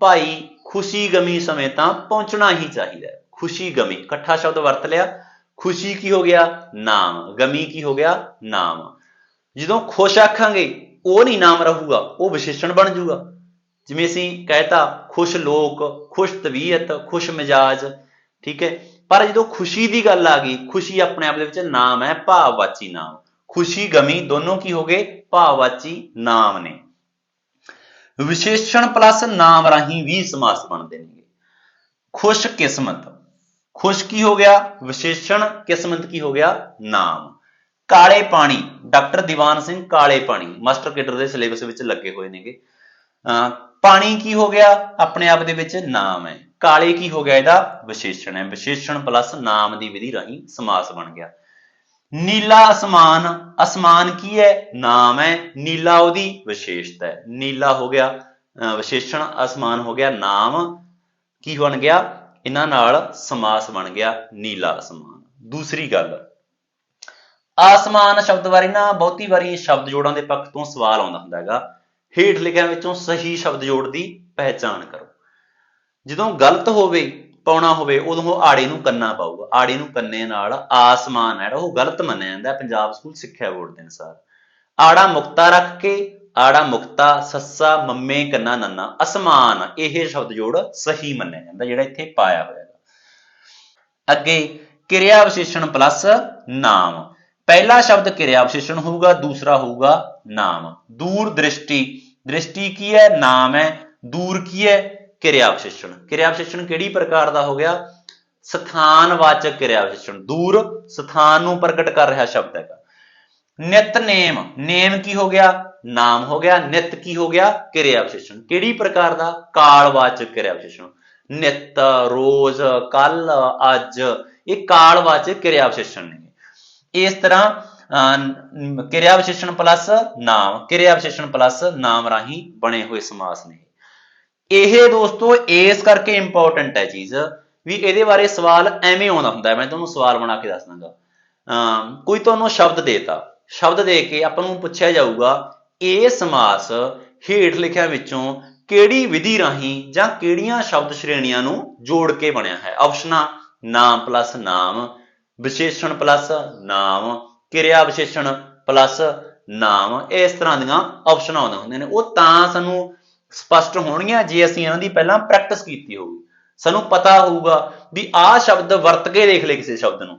ਭਾਈ ਖੁਸ਼ੀ ਗਮੀ ਸਮੇਂ ਤਾਂ ਪਹੁੰਚਣਾ ਹੀ ਚਾਹੀਦਾ ਹੈ। ਖੁਸ਼ੀ ਗਮੀ, ਇਕੱਠਾ ਸ਼ਬਦ ਵਰਤ ਲਿਆ। ਖੁਸ਼ੀ ਕੀ ਹੋ ਗਿਆ? ਨਾਮ। ਗਮੀ ਕੀ ਹੋ ਗਿਆ? ਨਾਮ। ਜਦੋਂ ਖੁਸ਼ ਆਖਾਂਗੇ ਉਹ ਨਹੀਂ ਨਾਮ ਰਹੂਗਾ, ਉਹ ਵਿਸ਼ੇਸ਼ਣ ਬਣ ਜਾਊਗਾ ਜਿਵੇਂ ਅਸੀਂ ਕਹਿਤਾ, ਖੁਸ਼ ਲੋਕ, ਖੁਸ਼ ਤਬੀਅਤ, ਖੁਸ਼ ਮਿਜਾਜ, ਠੀਕ ਹੈ? ਪਰ ਜਦੋਂ ਖੁਸ਼ੀ ਦੀ ਗੱਲ ਆ ਗਈ, ਖੁਸ਼ੀ ਆਪਣੇ ਆਪ ਦੇ ਵਿੱਚ ਨਾਮ ਹੈ, ਭਾਵਵਾਚੀ ਨਾਮ। ਖੁਸ਼ੀ, ਗਮੀ ਦੋਨੋਂ ਕੀ ਹੋ ਗਏ? ਭਾਵਵਾਚੀ ਨਾਮ ਨੇ। ਵਿਸ਼ੇਸ਼ਣ ਪਲੱਸ ਨਾਮ ਰਾਹੀਂ ਵੀ ਸਮਾਸ ਬਣਦੇ ਨੇ ਖੁਸ਼ ਕਿਸਮਤ। ਖੁਸ਼ ਕੀ ਹੋ ਗਿਆ? ਵਿਸ਼ੇਸ਼ਣ ਕਿਸਮਤ ਕੀ ਹੋ ਗਿਆ? ਨਾਮ। ਕਾਲੇ ਪਾਣੀ। ਡਾਕਟਰ ਦੀਵਾਨ ਸਿੰਘ ਕਾਲੇ ਪਾਣੀ, ਮਾਸਟਰ ਕੇਡਰ ਦੇ ਸਿਲੇਬਸ ਵਿੱਚ ਲੱਗੇ ਹੋਏ ਨੇਗੇ। ਅਹ ਪਾਣੀ ਕੀ ਹੋ ਗਿਆ? ਆਪਣੇ ਆਪ ਦੇ ਵਿੱਚ ਨਾਮ ਹੈ। ਕਾਲੇ ਕੀ ਹੋ ਗਿਆ ਇਹਦਾ? ਵਿਸ਼ੇਸ਼ਣ ਹੈ। ਵਿਸ਼ੇਸ਼ਣ ਪਲੱਸ ਨਾਮ ਦੀ ਵਿਧੀ ਰਾਹੀਂ ਸਮਾਸ ਬਣ ਗਿਆ। ਨੀਲਾ ਅਸਮਾਨ ਅਸਮਾਨ ਕੀ ਹੈ? ਨਾਮ ਹੈ। ਨੀਲਾ ਉਹਦੀ ਵਿਸ਼ੇਸ਼ਤਾ ਹੈ। ਨੀਲਾ ਹੋ ਗਿਆ, ਅਹ ਵਿਸ਼ੇਸ਼ਣ, ਅਸਮਾਨ ਹੋ ਗਿਆ, ਨਾਮ ਕੀ ਬਣ ਗਿਆ? ਇਹਨਾਂ ਨਾਲ ਸਮਾਸ ਬਣ ਗਿਆ, ਨੀਲਾ ਅਸਮਾਨ। ਦੂਸਰੀ ਗੱਲ ਆਸਮਾਨ ਸ਼ਬਦ ਬਾਰੇ ਨਾ, ਬਹੁਤੀ ਵਾਰੀ ਸ਼ਬਦ ਜੋੜਾਂ ਦੇ ਪੱਖ ਤੋਂ ਸਵਾਲ ਆਉਂਦਾ ਹੁੰਦਾ ਹੈਗਾ। ਹੇਠ ਲਿਖਿਆਂ ਵਿੱਚੋਂ ਸਹੀ ਸ਼ਬਦ ਜੋੜ ਦੀ ਪਹਿਚਾਣ ਕਰੋ। ਜਦੋਂ ਗਲਤ ਹੋਵੇ, ਪਾਉਣਾ ਹੋਵੇ, ਉਦੋਂ ਆੜੇ ਨੂੰ ਕੰਨਾ ਪਾਊਗਾ। ਆੜੇ ਨੂੰ ਕੰਨੇ ਨਾਲ ਆਸਮਾਨ ਹੈ ਉਹ ਗਲਤ ਮੰਨਿਆ ਜਾਂਦਾ ਪੰਜਾਬ ਸਕੂਲ ਸਿੱਖਿਆ ਬੋਰਡ ਦੇ ਅਨੁਸਾਰ। ਆੜਾ ਮੁਕਤਾ ਰੱਖ ਕੇ, ਆੜਾ ਮੁਕਤਾ, ਸੱਸਾ, ਮੰਮੇ, ਕੰਨਾ, ਨੰਨਾ, ਅਸਮਾਨ, ਇਹ ਸ਼ਬਦ ਜੋੜ ਸਹੀ ਮੰਨਿਆ ਜਾਂਦਾ, ਜਿਹੜਾ ਇੱਥੇ ਪਾਇਆ ਹੋਇਆ ਹੈ ਅੱਗੇ ਕਿਰਿਆ ਵਿਸ਼ੇਸ਼ਣ ਪਲੱਸ ਨਾਮ। ਪਹਿਲਾ ਸ਼ਬਦ ਕਿਰਿਆ ਵਿਸ਼ੇਸ਼ਣ ਹੋਊਗਾ, ਦੂਸਰਾ ਹੋਊਗਾ ਨਾਮ। ਦੂਰ ਦ੍ਰਿਸ਼ਟੀ। ਦ੍ਰਿਸ਼ਟੀ ਕੀ ਹੈ? ਨਾਮ ਹੈ। ਦੂਰ ਕੀ ਹੈ? ਕਿਰਿਆ ਵਿਸ਼ੇਸ਼ਣ ਕਿਰਿਆ ਵਿਸ਼ੇਸ਼ਣ ਕਿਹੜੀ ਪ੍ਰਕਾਰ ਦਾ ਹੋ ਗਿਆ? ਸਥਾਨਵਾਚਕ ਕਿਰਿਆ ਵਿਸ਼ੇਸ਼ਣ ਦੂਰ ਸਥਾਨ ਨੂੰ ਪ੍ਰਗਟ ਕਰ ਰਿਹਾ ਸ਼ਬਦ ਹੈਗਾ। ਨਿਤਨੇਮ ਨੇਮ। ਕੀ ਹੋ ਗਿਆ? ਨਾਮ ਹੋ ਗਿਆ। ਨਿਤ ਕੀ ਹੋ ਗਿਆ? ਕਿਰਿਆ ਵਿਸ਼ੇਸ਼ਣ ਕਿਹੜੀ ਪ੍ਰਕਾਰ ਦਾ? ਕਾਲਵਾਚਕ ਕਿਰਿਆ ਵਿਸ਼ੇਸ਼ਣ ਨਿਤ, ਰੋਜ਼ ਕੱਲ ਅੱਜ। ਇਹ ਕਾਲਵਾਚਕ ਕਿਰਿਆ ਵਿਸ਼ੇਸ਼ਣ ਨੇ। ਇਸ ਤਰ੍ਹਾਂ ਅਹ, ਕਿਰਿਆ ਵਿਸ਼ੇਸ਼ਣ ਪਲੱਸ ਨਾਮ ਕਿਰਿਆ ਵਿਸ਼ੇਸ਼ਣ ਪਲੱਸ ਨਾਮ ਰਾਹੀਂ ਬਣੇ ਹੋਏ ਸਮਾਸ ਨੇ। ਇਹ ਦੋਸਤੋ ਇਸ ਕਰਕੇ ਇੰਪੋਰਟੈਂਟ ਹੈ ਚੀਜ਼ ਵੀ ਇਹਦੇ ਬਾਰੇ ਸਵਾਲ ਐਵੇਂ ਆਉਂਦਾ ਹੁੰਦਾ ਮੈਂ ਤੁਹਾਨੂੰ ਸਵਾਲ ਬਣਾ ਕੇ ਦੱਸ ਦਾਂਗਾ ਅਮ ਕੋਈ ਤੁਹਾਨੂੰ ਸ਼ਬਦ ਦੇਤਾ ਸ਼ਬਦ ਦੇ ਕੇ ਆਪਾਂ ਨੂੰ ਪੁੱਛਿਆ ਜਾਊਗਾ ਇਹ ਸਮਾਸ ਹੇਠ ਲਿਖਿਆ ਵਿੱਚੋਂ ਕਿਹੜੀ ਵਿਧੀ ਰਾਹੀਂ ਜਾਂ ਕਿਹੜੀਆਂ ਸ਼ਬਦ ਸ਼੍ਰੇਣੀਆਂ ਨੂੰ ਜੋੜ ਕੇ ਬਣਿਆ ਹੈ? ਆਪਸ਼ਨਾਂ ਨਾਮ ਪਲੱਸ ਨਾਮ ਵਿਸ਼ੇਸ਼ਣ ਪਲੱਸ ਨਾਮ, ਕਿਰਿਆ ਵਿਸ਼ੇਸ਼ਣ ਪਲੱਸ ਨਾਮ, ਇਸ ਤਰ੍ਹਾਂ ਦੀਆਂ ਆਪਸ਼ਨਾਂ ਆਉਂਦੀਆਂ ਹੁੰਦੀਆਂ ਨੇ। ਉਹ ਤਾਂ ਸਾਨੂੰ ਸਪਸ਼ਟ ਹੋਣਗੀਆਂ ਜੇ ਅਸੀਂ ਇਹਨਾਂ ਦੀ ਪਹਿਲਾਂ ਪ੍ਰੈਕਟਿਸ ਕੀਤੀ ਹੋਊਗੀ ਸਾਨੂੰ ਪਤਾ ਹੋਊਗਾ ਵੀ ਆਹ ਸ਼ਬਦ ਵਰਤ ਕੇ ਦੇਖ ਲਏ ਕਿਸੇ ਸ਼ਬਦ ਨੂੰ।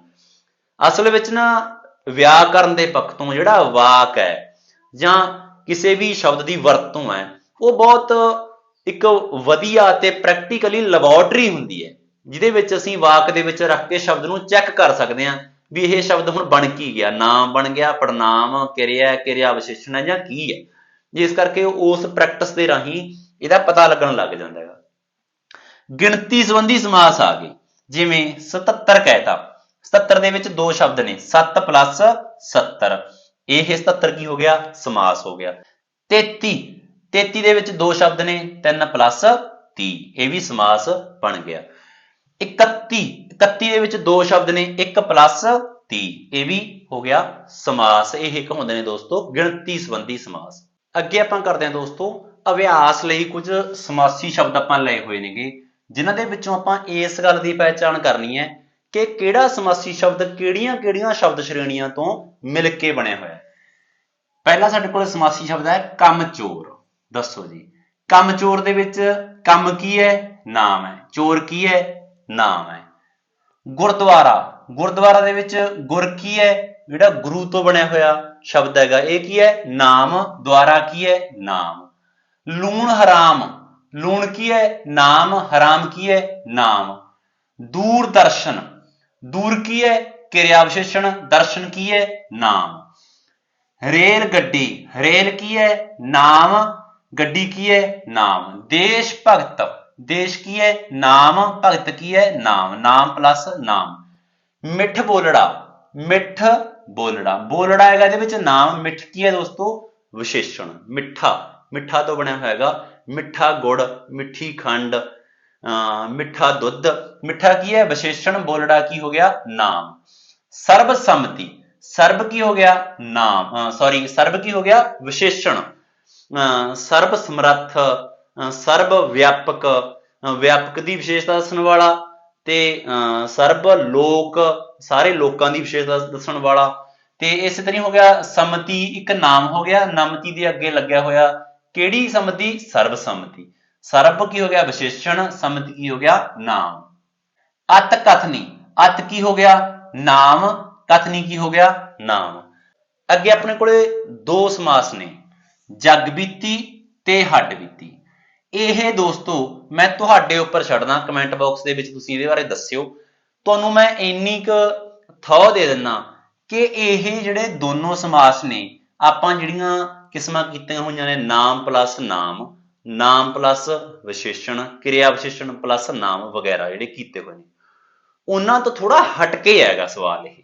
ਅਸਲ ਵਿੱਚ ਨਾ ਵਿਆਕਰਨ ਦੇ ਪੱਖ ਤੋਂ ਜਿਹੜਾ ਵਾਕ ਹੈ ਜਾਂ ਕਿਸੇ ਵੀ ਸ਼ਬਦ ਦੀ ਵਰਤੋਂ ਹੈ, ਉਹ ਬਹੁਤ ਇੱਕ ਵਧੀਆ ਤੇ ਪ੍ਰੈਕਟੀਕਲੀ ਲੈਬੋਰਟਰੀ ਹੁੰਦੀ ਹੈ। ਜਿਹਦੇ ਵਿੱਚ ਅਸੀਂ ਵਾਕ ਦੇ ਵਿੱਚ ਰੱਖ ਕੇ ਸ਼ਬਦ ਨੂੰ ਚੈੱਕ ਕਰ ਸਕਦੇ ਹਾਂ ਵੀ ਇਹ ਸ਼ਬਦ ਹੁਣ ਬਣ ਕੀ ਗਿਆ, ਨਾਮ ਬਣ ਗਿਆ ਪ੍ਰਣਾਮ ਕਿਰਿਆ ਕਿਰਿਆ ਵਿਸ਼ੇਸ਼ਣ ਹੈ ਜਾਂ ਕੀ ਹੈ। ਜਿਸ ਕਰਕੇ ਉਸ ਪ੍ਰੈਕਟਿਸ ਦੇ ਰਾਹੀਂ ਇਹਦਾ ਪਤਾ ਲੱਗਣ ਲੱਗ ਜਾਂਦਾ ਹੈ ਗਿਣਤੀ ਸੰਬੰਧੀ ਸਮਾਸ ਆ ਗਏ ਜਿਵੇਂ 77 ਕਹਿਤਾ। 77 ਦੇ ਵਿੱਚ ਦੋ ਸ਼ਬਦ ਨੇ 7 70 ਇਹ 77 ਕੀ ਹੋ ਗਿਆ? ਸਮਾਸ ਹੋ ਗਿਆ। 33 33 ਦੇ ਵਿੱਚ ਦੋ ਸ਼ਬਦ ਨੇ 3 30 ਇਹ ਵੀ ਸਮਾਸ ਬਣ ਗਿਆ। 31 31 ਦੇ ਵਿੱਚ ਦੋ ਸ਼ਬਦ ਨੇ 1 30 ਇਹ ਵੀ ਹੋ ਗਿਆ ਸਮਾਸ, ਇਹ ਇੱਕ ਨੇ ਦੋਸਤੋ, ਗਿਣਤੀ ਸੰਬੰਧੀ ਸਮਾਸ। ਅੱਗੇ ਆਪਾਂ ਕਰਦੇ ਹਾਂ ਦੋਸਤੋ, ਅਭਿਆਸ ਲਈ ਕੁਝ ਸਮਾਸੀ ਸ਼ਬਦ ਆਪਾਂ ਲਏ ਹੋਏ ਨੇਗੇ, ਜਿਨ੍ਹਾਂ ਦੇ ਵਿੱਚੋਂ ਆਪਾਂ ਇਸ ਗੱਲ ਦੀ ਪਹਿਚਾਣ ਕਰਨੀ ਹੈ ਕਿ ਕਿਹੜਾ ਸਮਾਸੀ ਸ਼ਬਦ ਕਿਹੜੀਆਂ-ਕਿਹੜੀਆਂ ਸ਼ਬਦ ਸ਼੍ਰੇਣੀਆਂ ਤੋਂ ਮਿਲ ਕੇ ਬਣਿਆ ਹੋਇਆ ਹੈ। ਪਹਿਲਾ ਸਾਡੇ ਕੋਲ ਸਮਾਸੀ ਸ਼ਬਦ ਹੈ ਕੰਮਚੋਰ ਦੱਸੋ ਜੀ ਕੰਮਚੋਰ ਦੇ ਵਿੱਚ ਕੰਮ ਕੀ ਹੈ? ਨਾਮ ਹੈ। ਚੋਰ ਕੀ ਹੈ? ਨਾਮ ਹੈ। ਗੁਰਦੁਆਰਾ। ਗੁਰਦੁਆਰਾ ਦੇ ਵਿੱਚ ਗੁਰ ਕੀ ਹੈ? ਜਿਹੜਾ ਗੁਰੂ ਤੋਂ ਬਣਿਆ ਹੋਇਆ ਸ਼ਬਦ ਹੈਗਾ, ਇਹ ਕੀ ਹੈ? ਨਾਮ। ਦੁਆਰਾ ਕੀ ਹੈ? ਨਾਮ। ਲੂਣ ਹਰਾਮ। ਲੂਣ ਕੀ ਹੈ? ਨਾਮ। ਹਰਾਮ ਕੀ ਹੈ? ਨਾਮ। ਦੂਰ ਦਰਸ਼ਨ। ਦੂਰ ਕੀ ਹੈ? ਕਿਰਿਆ ਵਿਸ਼ੇਸ਼ਣ। ਦਰਸ਼ਨ ਕੀ ਹੈ? ਨਾਮ। ਰੇਲ ਗੱਡੀ। ਰੇਲ ਕੀ ਹੈ? ਨਾਮ। ਗੱਡੀ ਕੀ ਹੈ? ਨਾਮ। ਦੇਸ਼ ਭਗਤ। ਦੇਸ਼ ਕੀ ਹੈ? ਨਾਮ, ਭਗਤ ਕੀ ਹੈ? ਨਾਮ। ਨਾਮ ਪਲੱਸ ਨਾਮ। ਮਿੱਠ ਬੋਲੜਾ। ਮਿੱਠ ਬੋਲੜਾ। ਬੋਲੜਾ ਹੈਗਾ ਇਹਦੇ ਵਿੱਚ ਨਾਮ। ਮਿੱਠ ਕੀ ਹੈ ਦੋਸਤੋ? ਵਿਸ਼ੇਸ਼ਣ। ਮਿੱਠਾ। ਮਿੱਠਾ ਤੋਂ ਬਣਿਆ ਹੋਇਆ ਹੈਗਾ ਮਿੱਠਾ ਗੁੜ, ਮਿੱਠੀ ਖੰਡ, ਅਹ ਮਿੱਠਾ ਦੁੱਧ। ਮਿੱਠਾ ਕੀ ਹੈ? ਵਿਸ਼ੇਸ਼ਣ। ਬੋਲੜਾ ਕੀ ਹੋ ਗਿਆ? ਨਾਮ। ਸਰਬ ਸੰਮਤੀ। ਸਰਬ ਕੀ ਹੋ ਗਿਆ? ਨਾਮ। ਸੌਰੀ ਸਰਬ ਕੀ ਹੋ ਗਿਆ? ਵਿਸ਼ੇਸ਼ਣ। ਅਹ ਸਰਬ ਸਮਰੱਥ। ਸਰਬ ਵਿਆਪਕ ਵਿਆਪਕ ਦੀ ਵਿਸ਼ੇਸ਼ਤਾ ਦੱਸਣ ਵਾਲਾ ਤੇ, ਅਹ ਸਰਬ ਲੋਕ ਸਾਰੇ ਲੋਕਾਂ ਦੀ ਵਿਸ਼ੇਸ਼ਤਾ ਦੱਸਣ ਵਾਲਾ। ਤੇ ਇਸੇ ਤਰ੍ਹਾਂ ਹੀ ਹੋ ਗਿਆ, ਸੰਮਤੀ ਇੱਕ ਨਾਮ ਹੋ ਗਿਆ, ਨਮਤੀ ਦੇ ਅੱਗੇ ਲੱਗਿਆ ਹੋਇਆ। ਕਿਹੜੀ ਸੰਮਤੀ? ਸਰਬ ਸੰਮਤੀ ਸਰਬ ਕੀ ਹੋ ਗਿਆ? ਵਿਸ਼ੇਸ਼ਣ। ਸੰਮਤੀ ਕੀ ਹੋ ਗਿਆ? ਨਾਮ। ਅਤ ਕਥਨੀ। ਅਤ ਕੀ ਹੋ ਗਿਆ? ਨਾਮ। ਕਥਨੀ ਕੀ ਹੋ ਗਿਆ? ਨਾਮ। ਅੱਗੇ ਆਪਣੇ ਕੋਲੇ ਦੋ ਸਮਾਸ ਨੇ। ਜਗ ਬੀਤੀ ਤੇ ਹੱਡ ਬੀਤੀ। ਇਹ ਦੋਸਤੋ, ਮੈਂ ਤੁਹਾਡੇ ਉੱਪਰ ਛੱਡਦਾ ਕਮੈਂਟ ਬਾਕਸ ਦੇ ਵਿੱਚ, ਤੁਸੀਂ ਇਹਦੇ ਬਾਰੇ ਦੱਸਿਓ। ਤੁਹਾਨੂੰ ਮੈਂ ਇੰਨੀ ਕੁ ਥਾਹ ਦੇ ਦਿੰਨਾ ਕਿ ਇਹ ਜਿਹੜੇ ਦੋਨੋਂ ਸਮਾਸ ਨੇ, ਆਪਾਂ ਜਿਹੜੀਆਂ ਕਿਸਮਾਂ ਕੀਤੀਆਂ ਹੋਈਆਂ ਨੇ, ਨਾਮ ਪਲੱਸ ਨਾਮ ਨਾਮ ਪਲੱਸ ਵਿਸ਼ੇਸ਼ਣ, ਕਿਰਿਆ ਵਿਸ਼ੇਸ਼ਣ ਪਲੱਸ ਨਾਮ ਵਗੈਰਾ ਜਿਹੜੇ ਕੀਤੇ ਹੋਏ ਨੇ। ਉਹਨਾਂ ਤੋਂ ਥੋੜਾ ਹਟ ਕੇ ਆਏਗਾ ਸਵਾਲ ਇਹ।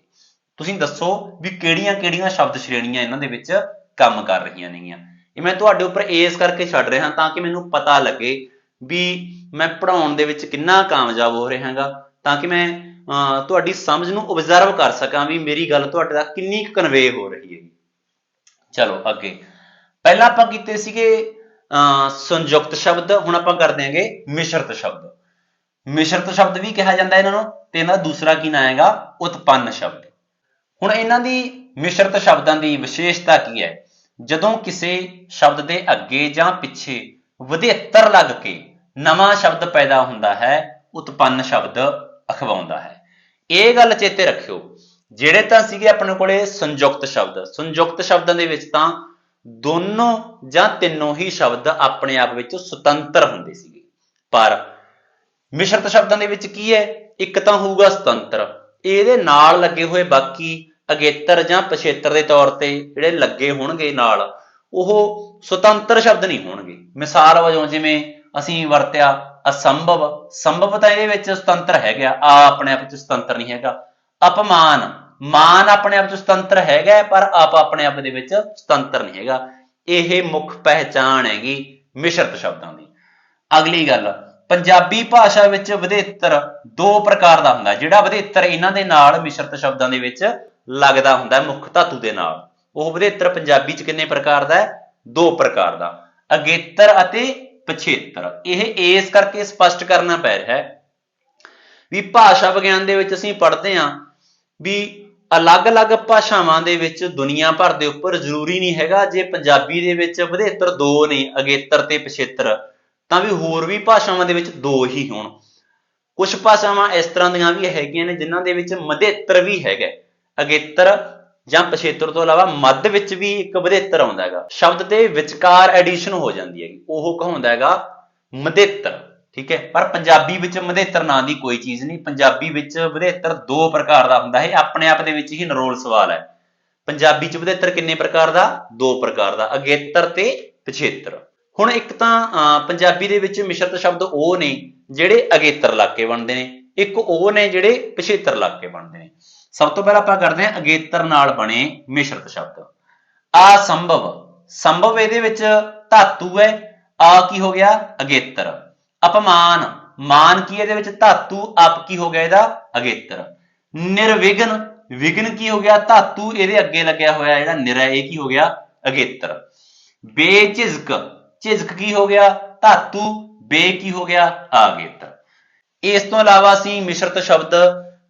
ਤੁਸੀਂ ਦੱਸੋ ਵੀ ਕਿਹੜੀਆਂ-ਕਿਹੜੀਆਂ ਸ਼ਬਦ ਸ਼੍ਰੇਣੀਆਂ ਇਹਨਾਂ ਦੇ ਵਿੱਚ ਕੰਮ ਕਰ ਰਹੀਆਂ ਨੇਗੀਆਂ। ਇਹ ਮੈਂ ਤੁਹਾਡੇ ਉੱਪਰ ਇਸ ਕਰਕੇ ਛੱਡ ਰਿਹਾ ਤਾਂ ਕਿ ਮੈਨੂੰ ਪਤਾ ਲੱਗੇ ਵੀ ਮੈਂ ਪੜਾਉਣ ਦੇ ਵਿੱਚ ਕਿੰਨਾ ਕਾਮਯਾਬ ਹੋ ਰਿਹਾ ਹਾਂਗਾ ਤਾਂ ਕਿ ਮੈਂ ਅਹ, ਤੁਹਾਡੀ ਸਮਝ ਨੂੰ ਆਬਜ਼ਰਵ ਕਰ ਸਕਾਂ ਵੀ ਮੇਰੀ ਗੱਲ ਤੁਹਾਡੇ ਤੱਕ ਕਿੰਨੀ ਕਨਵੇ ਹੋ ਰਹੀ ਹੈ ਚਲੋ ਅੱਗੇ। ਪਹਿਲਾਂ ਆਪਾਂ ਕੀਤੇ ਸੀਗੇ ਅਹ, ਸੰਯੁਕਤ ਸ਼ਬਦ ਹੁਣ ਆਪਾਂ ਕਰਦੇ ਹਾਂਗੇ ਮਿਸ਼ਰਤ ਸ਼ਬਦ। ਮਿਸ਼ਰਤ ਸ਼ਬਦ ਵੀ ਕਿਹਾ ਜਾਂਦਾ ਇਹਨਾਂ ਨੂੰ ਤੇ ਇਹਨਾਂ ਦਾ ਦੂਸਰਾ ਕੀ ਨਾਂ ਹੈਗਾ? ਉਤਪੰਨ ਸ਼ਬਦ। ਹੁਣ ਇਹਨਾਂ ਦੀ ਮਿਸ਼ਰਤ ਸ਼ਬਦਾਂ ਦੀ ਵਿਸ਼ੇਸ਼ਤਾ ਕੀ ਹੈ? ਜਦੋਂ ਕਿਸੇ ਸ਼ਬਦ ਦੇ ਅੱਗੇ ਜਾਂ ਪਿੱਛੇ ਵਧੇਤਰ ਲੱਗ ਕੇ ਨਵਾਂ ਸ਼ਬਦ ਪੈਦਾ ਹੁੰਦਾ ਹੈ, ਉਤਪੰਨ ਸ਼ਬਦ ਅਖਵਾਉਂਦਾ ਹੈ। ਇਹ ਗੱਲ ਚੇਤੇ ਰੱਖਿਓ, ਜਿਹੜੇ ਤਾਂ ਸੀਗੇ ਆਪਣੇ ਕੋਲੇ ਸੰਯੁਕਤ ਸ਼ਬਦ, ਸੰਯੁਕਤ ਸ਼ਬਦਾਂ ਦੇ ਵਿੱਚ ਤਾਂ ਦੋਨੋਂ ਜਾਂ ਤਿੰਨੋਂ ਹੀ ਸ਼ਬਦ ਆਪਣੇ ਆਪ ਵਿੱਚ ਸੁਤੰਤਰ ਹੁੰਦੇ ਸੀਗੇ। ਪਰ ਮਿਸ਼ਰਤ ਸ਼ਬਦਾਂ ਦੇ ਵਿੱਚ ਕੀ ਹੈ? ਇੱਕ ਤਾਂ ਹੋਊਗਾ ਸੁਤੰਤਰ, ਇਹਦੇ ਨਾਲ ਲੱਗੇ ਹੋਏ ਬਾਕੀ ਅਗੇਤਰ ਜਾਂ ਪਛੇਤਰ ਦੇ ਤੌਰ ਤੇ ਜਿਹੜੇ ਲੱਗੇ ਹੋਣਗੇ ਨਾਲ, ਉਹ ਸੁਤੰਤਰ ਸ਼ਬਦ ਨਹੀਂ ਹੋਣਗੇ। ਮਿਸਾਲ ਵਜੋਂ ਜਿਵੇਂ ਅਸੀਂ ਵਰਤਿਆ ਅਸੰਭਵ, ਸੰਭਵ ਤਾਂ ਇਹਦੇ ਵਿੱਚ ਸੁਤੰਤਰ ਹੈਗਾ, ਆ ਆਪਣੇ ਆਪ ਵਿੱਚ ਸੁਤੰਤਰ ਨਹੀਂ ਹੈਗਾ। ਅਪਮਾਨ, ਮਾਨ ਆਪਣੇ ਆਪ ਵਿੱਚ ਸੁਤੰਤਰ ਹੈਗਾ, ਪਰ ਆਪ ਆਪਣੇ ਆਪ ਦੇ ਵਿੱਚ ਸੁਤੰਤਰ ਨਹੀਂ ਹੈਗਾ। ਇਹ ਮੁੱਖ ਪਹਿਚਾਣ ਹੈਗੀ ਮਿਸ਼ਰਤ ਸ਼ਬਦਾਂ ਦੀ। ਅਗਲੀ ਗੱਲ, ਪੰਜਾਬੀ ਭਾਸ਼ਾ ਵਿੱਚ ਵਧੇਤਰ ਦੋ ਪ੍ਰਕਾਰ ਦਾ ਹੁੰਦਾ। ਜਿਹੜਾ ਵਧੇਤਰ ਇਹਨਾਂ ਦੇ ਨਾਲ ਮਿਸ਼ਰਤ ਸ਼ਬਦਾਂ ਦੇ ਵਿੱਚ ਲੱਗਦਾ ਹੁੰਦਾ ਮੁੱਖ ਧਾਤੂ ਦੇ ਨਾਲ। ਉਹ ਵਧੇਤਰ ਪੰਜਾਬੀ ਚ ਕਿੰਨੇ ਪ੍ਰਕਾਰ ਦਾ ਹੈ? ਦੋ ਪ੍ਰਕਾਰ ਦਾ। ਅਗੇਤਰ ਅਤੇ ਪਛੇਤਰ। ਇਹ ਇਸ ਕਰਕੇ ਸਪਸ਼ਟ ਕਰਨਾ ਪੈ ਰਿਹਾ ਹੈ ਵੀ ਭਾਸ਼ਾ ਵਿਗਿਆਨ ਦੇ ਵਿੱਚ ਅਸੀਂ ਪੜ੍ਹਦੇ ਹਾਂ ਵੀ ਅਲੱਗ-ਅਲੱਗ ਭਾਸ਼ਾਵਾਂ ਦੇ ਵਿੱਚ ਦੁਨੀਆ ਭਰ ਦੇ ਉੱਪਰ ਜ਼ਰੂਰੀ ਨਹੀਂ ਹੈਗਾ। ਜੇ ਪੰਜਾਬੀ ਦੇ ਵਿੱਚ ਵਧੇਤਰ ਦੋ ਨੇ, ਅਗੇਤਰ ਤੇ ਪਛੇਤਰ, ਤਾਂ ਵੀ ਹੋਰ ਵੀ ਭਾਸ਼ਾਵਾਂ ਦੇ ਵਿੱਚ ਦੋ ਹੀ ਹੋਣ। ਕੁਝ ਭਾਸ਼ਾਵਾਂ ਇਸ ਤਰ੍ਹਾਂ ਦੀਆਂ ਵੀ ਹੈਗੀਆਂ ਨੇ ਜਿਨ੍ਹਾਂ ਦੇ ਵਿੱਚ ਮਧੇਤਰ ਵੀ ਹੈਗਾ। ਅਗੇਤਰ ਜਾਂ ਪਛੇਤਰ ਤੋਂ ਇਲਾਵਾ ਮੱਧ ਵਿੱਚ ਵੀ ਇੱਕ ਵਧੇਤਰ ਆਉਂਦਾ ਹੈਗਾ। ਸ਼ਬਦ ਦੇ ਵਿਚਕਾਰ ਐਡੀਸ਼ਨ ਹੋ ਜਾਂਦੀ ਹੈਗੀ। ਉਹ ਕਹਾਉਂਦਾ ਹੈਗਾ ਮਧੇਤਰ ਠੀਕ ਹੈ? ਪਰ ਪੰਜਾਬੀ ਵਿੱਚ ਮਧੇਤਰ ਨਾਂ ਦੀ ਕੋਈ ਚੀਜ਼ ਨਹੀਂ। ਪੰਜਾਬੀ ਵਿੱਚ ਵਧੇਤਰ ਦੋ ਪ੍ਰਕਾਰ ਦਾ ਹੁੰਦਾ। ਹੈ ਆਪਣੇ ਆਪ ਦੇ ਵਿੱਚ ਹੀ ਨਰੋਲ ਸਵਾਲ ਹੈ। ਪੰਜਾਬੀ ਚ ਵਧੇਤਰ ਕਿੰਨੇ ਪ੍ਰਕਾਰ ਦਾ? ਦੋ ਪ੍ਰਕਾਰ ਦਾ। ਅਗੇਤਰ ਤੇ ਪਛੇਤਰ। ਹੁਣ ਇੱਕ ਤਾਂ ਅਹ, ਪੰਜਾਬੀ ਦੇ ਵਿੱਚ ਮਿਸ਼ਰਤ ਸ਼ਬਦ ਉਹ ਨੇ ਜਿਹੜੇ ਅਗੇਤਰ ਇਲਾਕੇ ਬਣਦੇ ਨੇ। ਇੱਕ ਉਹ ਨੇ ਜਿਹੜੇ ਪਛੇਤਰ ਇਲਾਕੇ ਬਣਦੇ ਨੇ। ਸਭ ਤੋਂ ਪਹਿਲਾਂ ਆਪਾਂ ਕਰਦੇ ਹਾਂ ਅਗੇਤਰ ਨਾਲ ਬਣੇ ਮਿਸ਼ਰਤ ਸ਼ਬਦ। ਅਸੰਭਵ ਸੰਭਵ ਇਹਦੇ ਵਿੱਚ ਧਾਤੂ ਹੈ, ਆ ਕੀ ਹੋ ਗਿਆ? ਅਗੇਤਰ। ਅਪਮਾਨ ਮਾਨ ਕੀ ਇਹਦੇ ਵਿੱਚ? ਧਾਤੂ ਅਪ ਕੀ ਹੋ ਗਿਆ ਇਹਦਾ? ਅਗੇਤਰ। ਨਿਰਵਿਘਨ, ਵਿਘਨ ਕੀ ਹੋ ਗਿਆ? ਧਾਤੂ ਇਹਦੇ ਅੱਗੇ ਲੱਗਿਆ ਹੋਇਆ ਜਿਹੜਾ ਨਿਰ, ਇਹ ਕੀ ਹੋ ਗਿਆ? ਅਗੇਤਰ। ਬੇਝਿਜਕ, ਝਿਜਕ ਕੀ ਹੋ ਗਿਆ? ਧਾਤੂ, ਬੇ ਕੀ ਹੋ ਗਿਆ? ਆਗੇਤਰ ਇਸ ਤੋਂ ਇਲਾਵਾ ਅਸੀਂ ਮਿਸ਼ਰਤ ਸ਼ਬਦ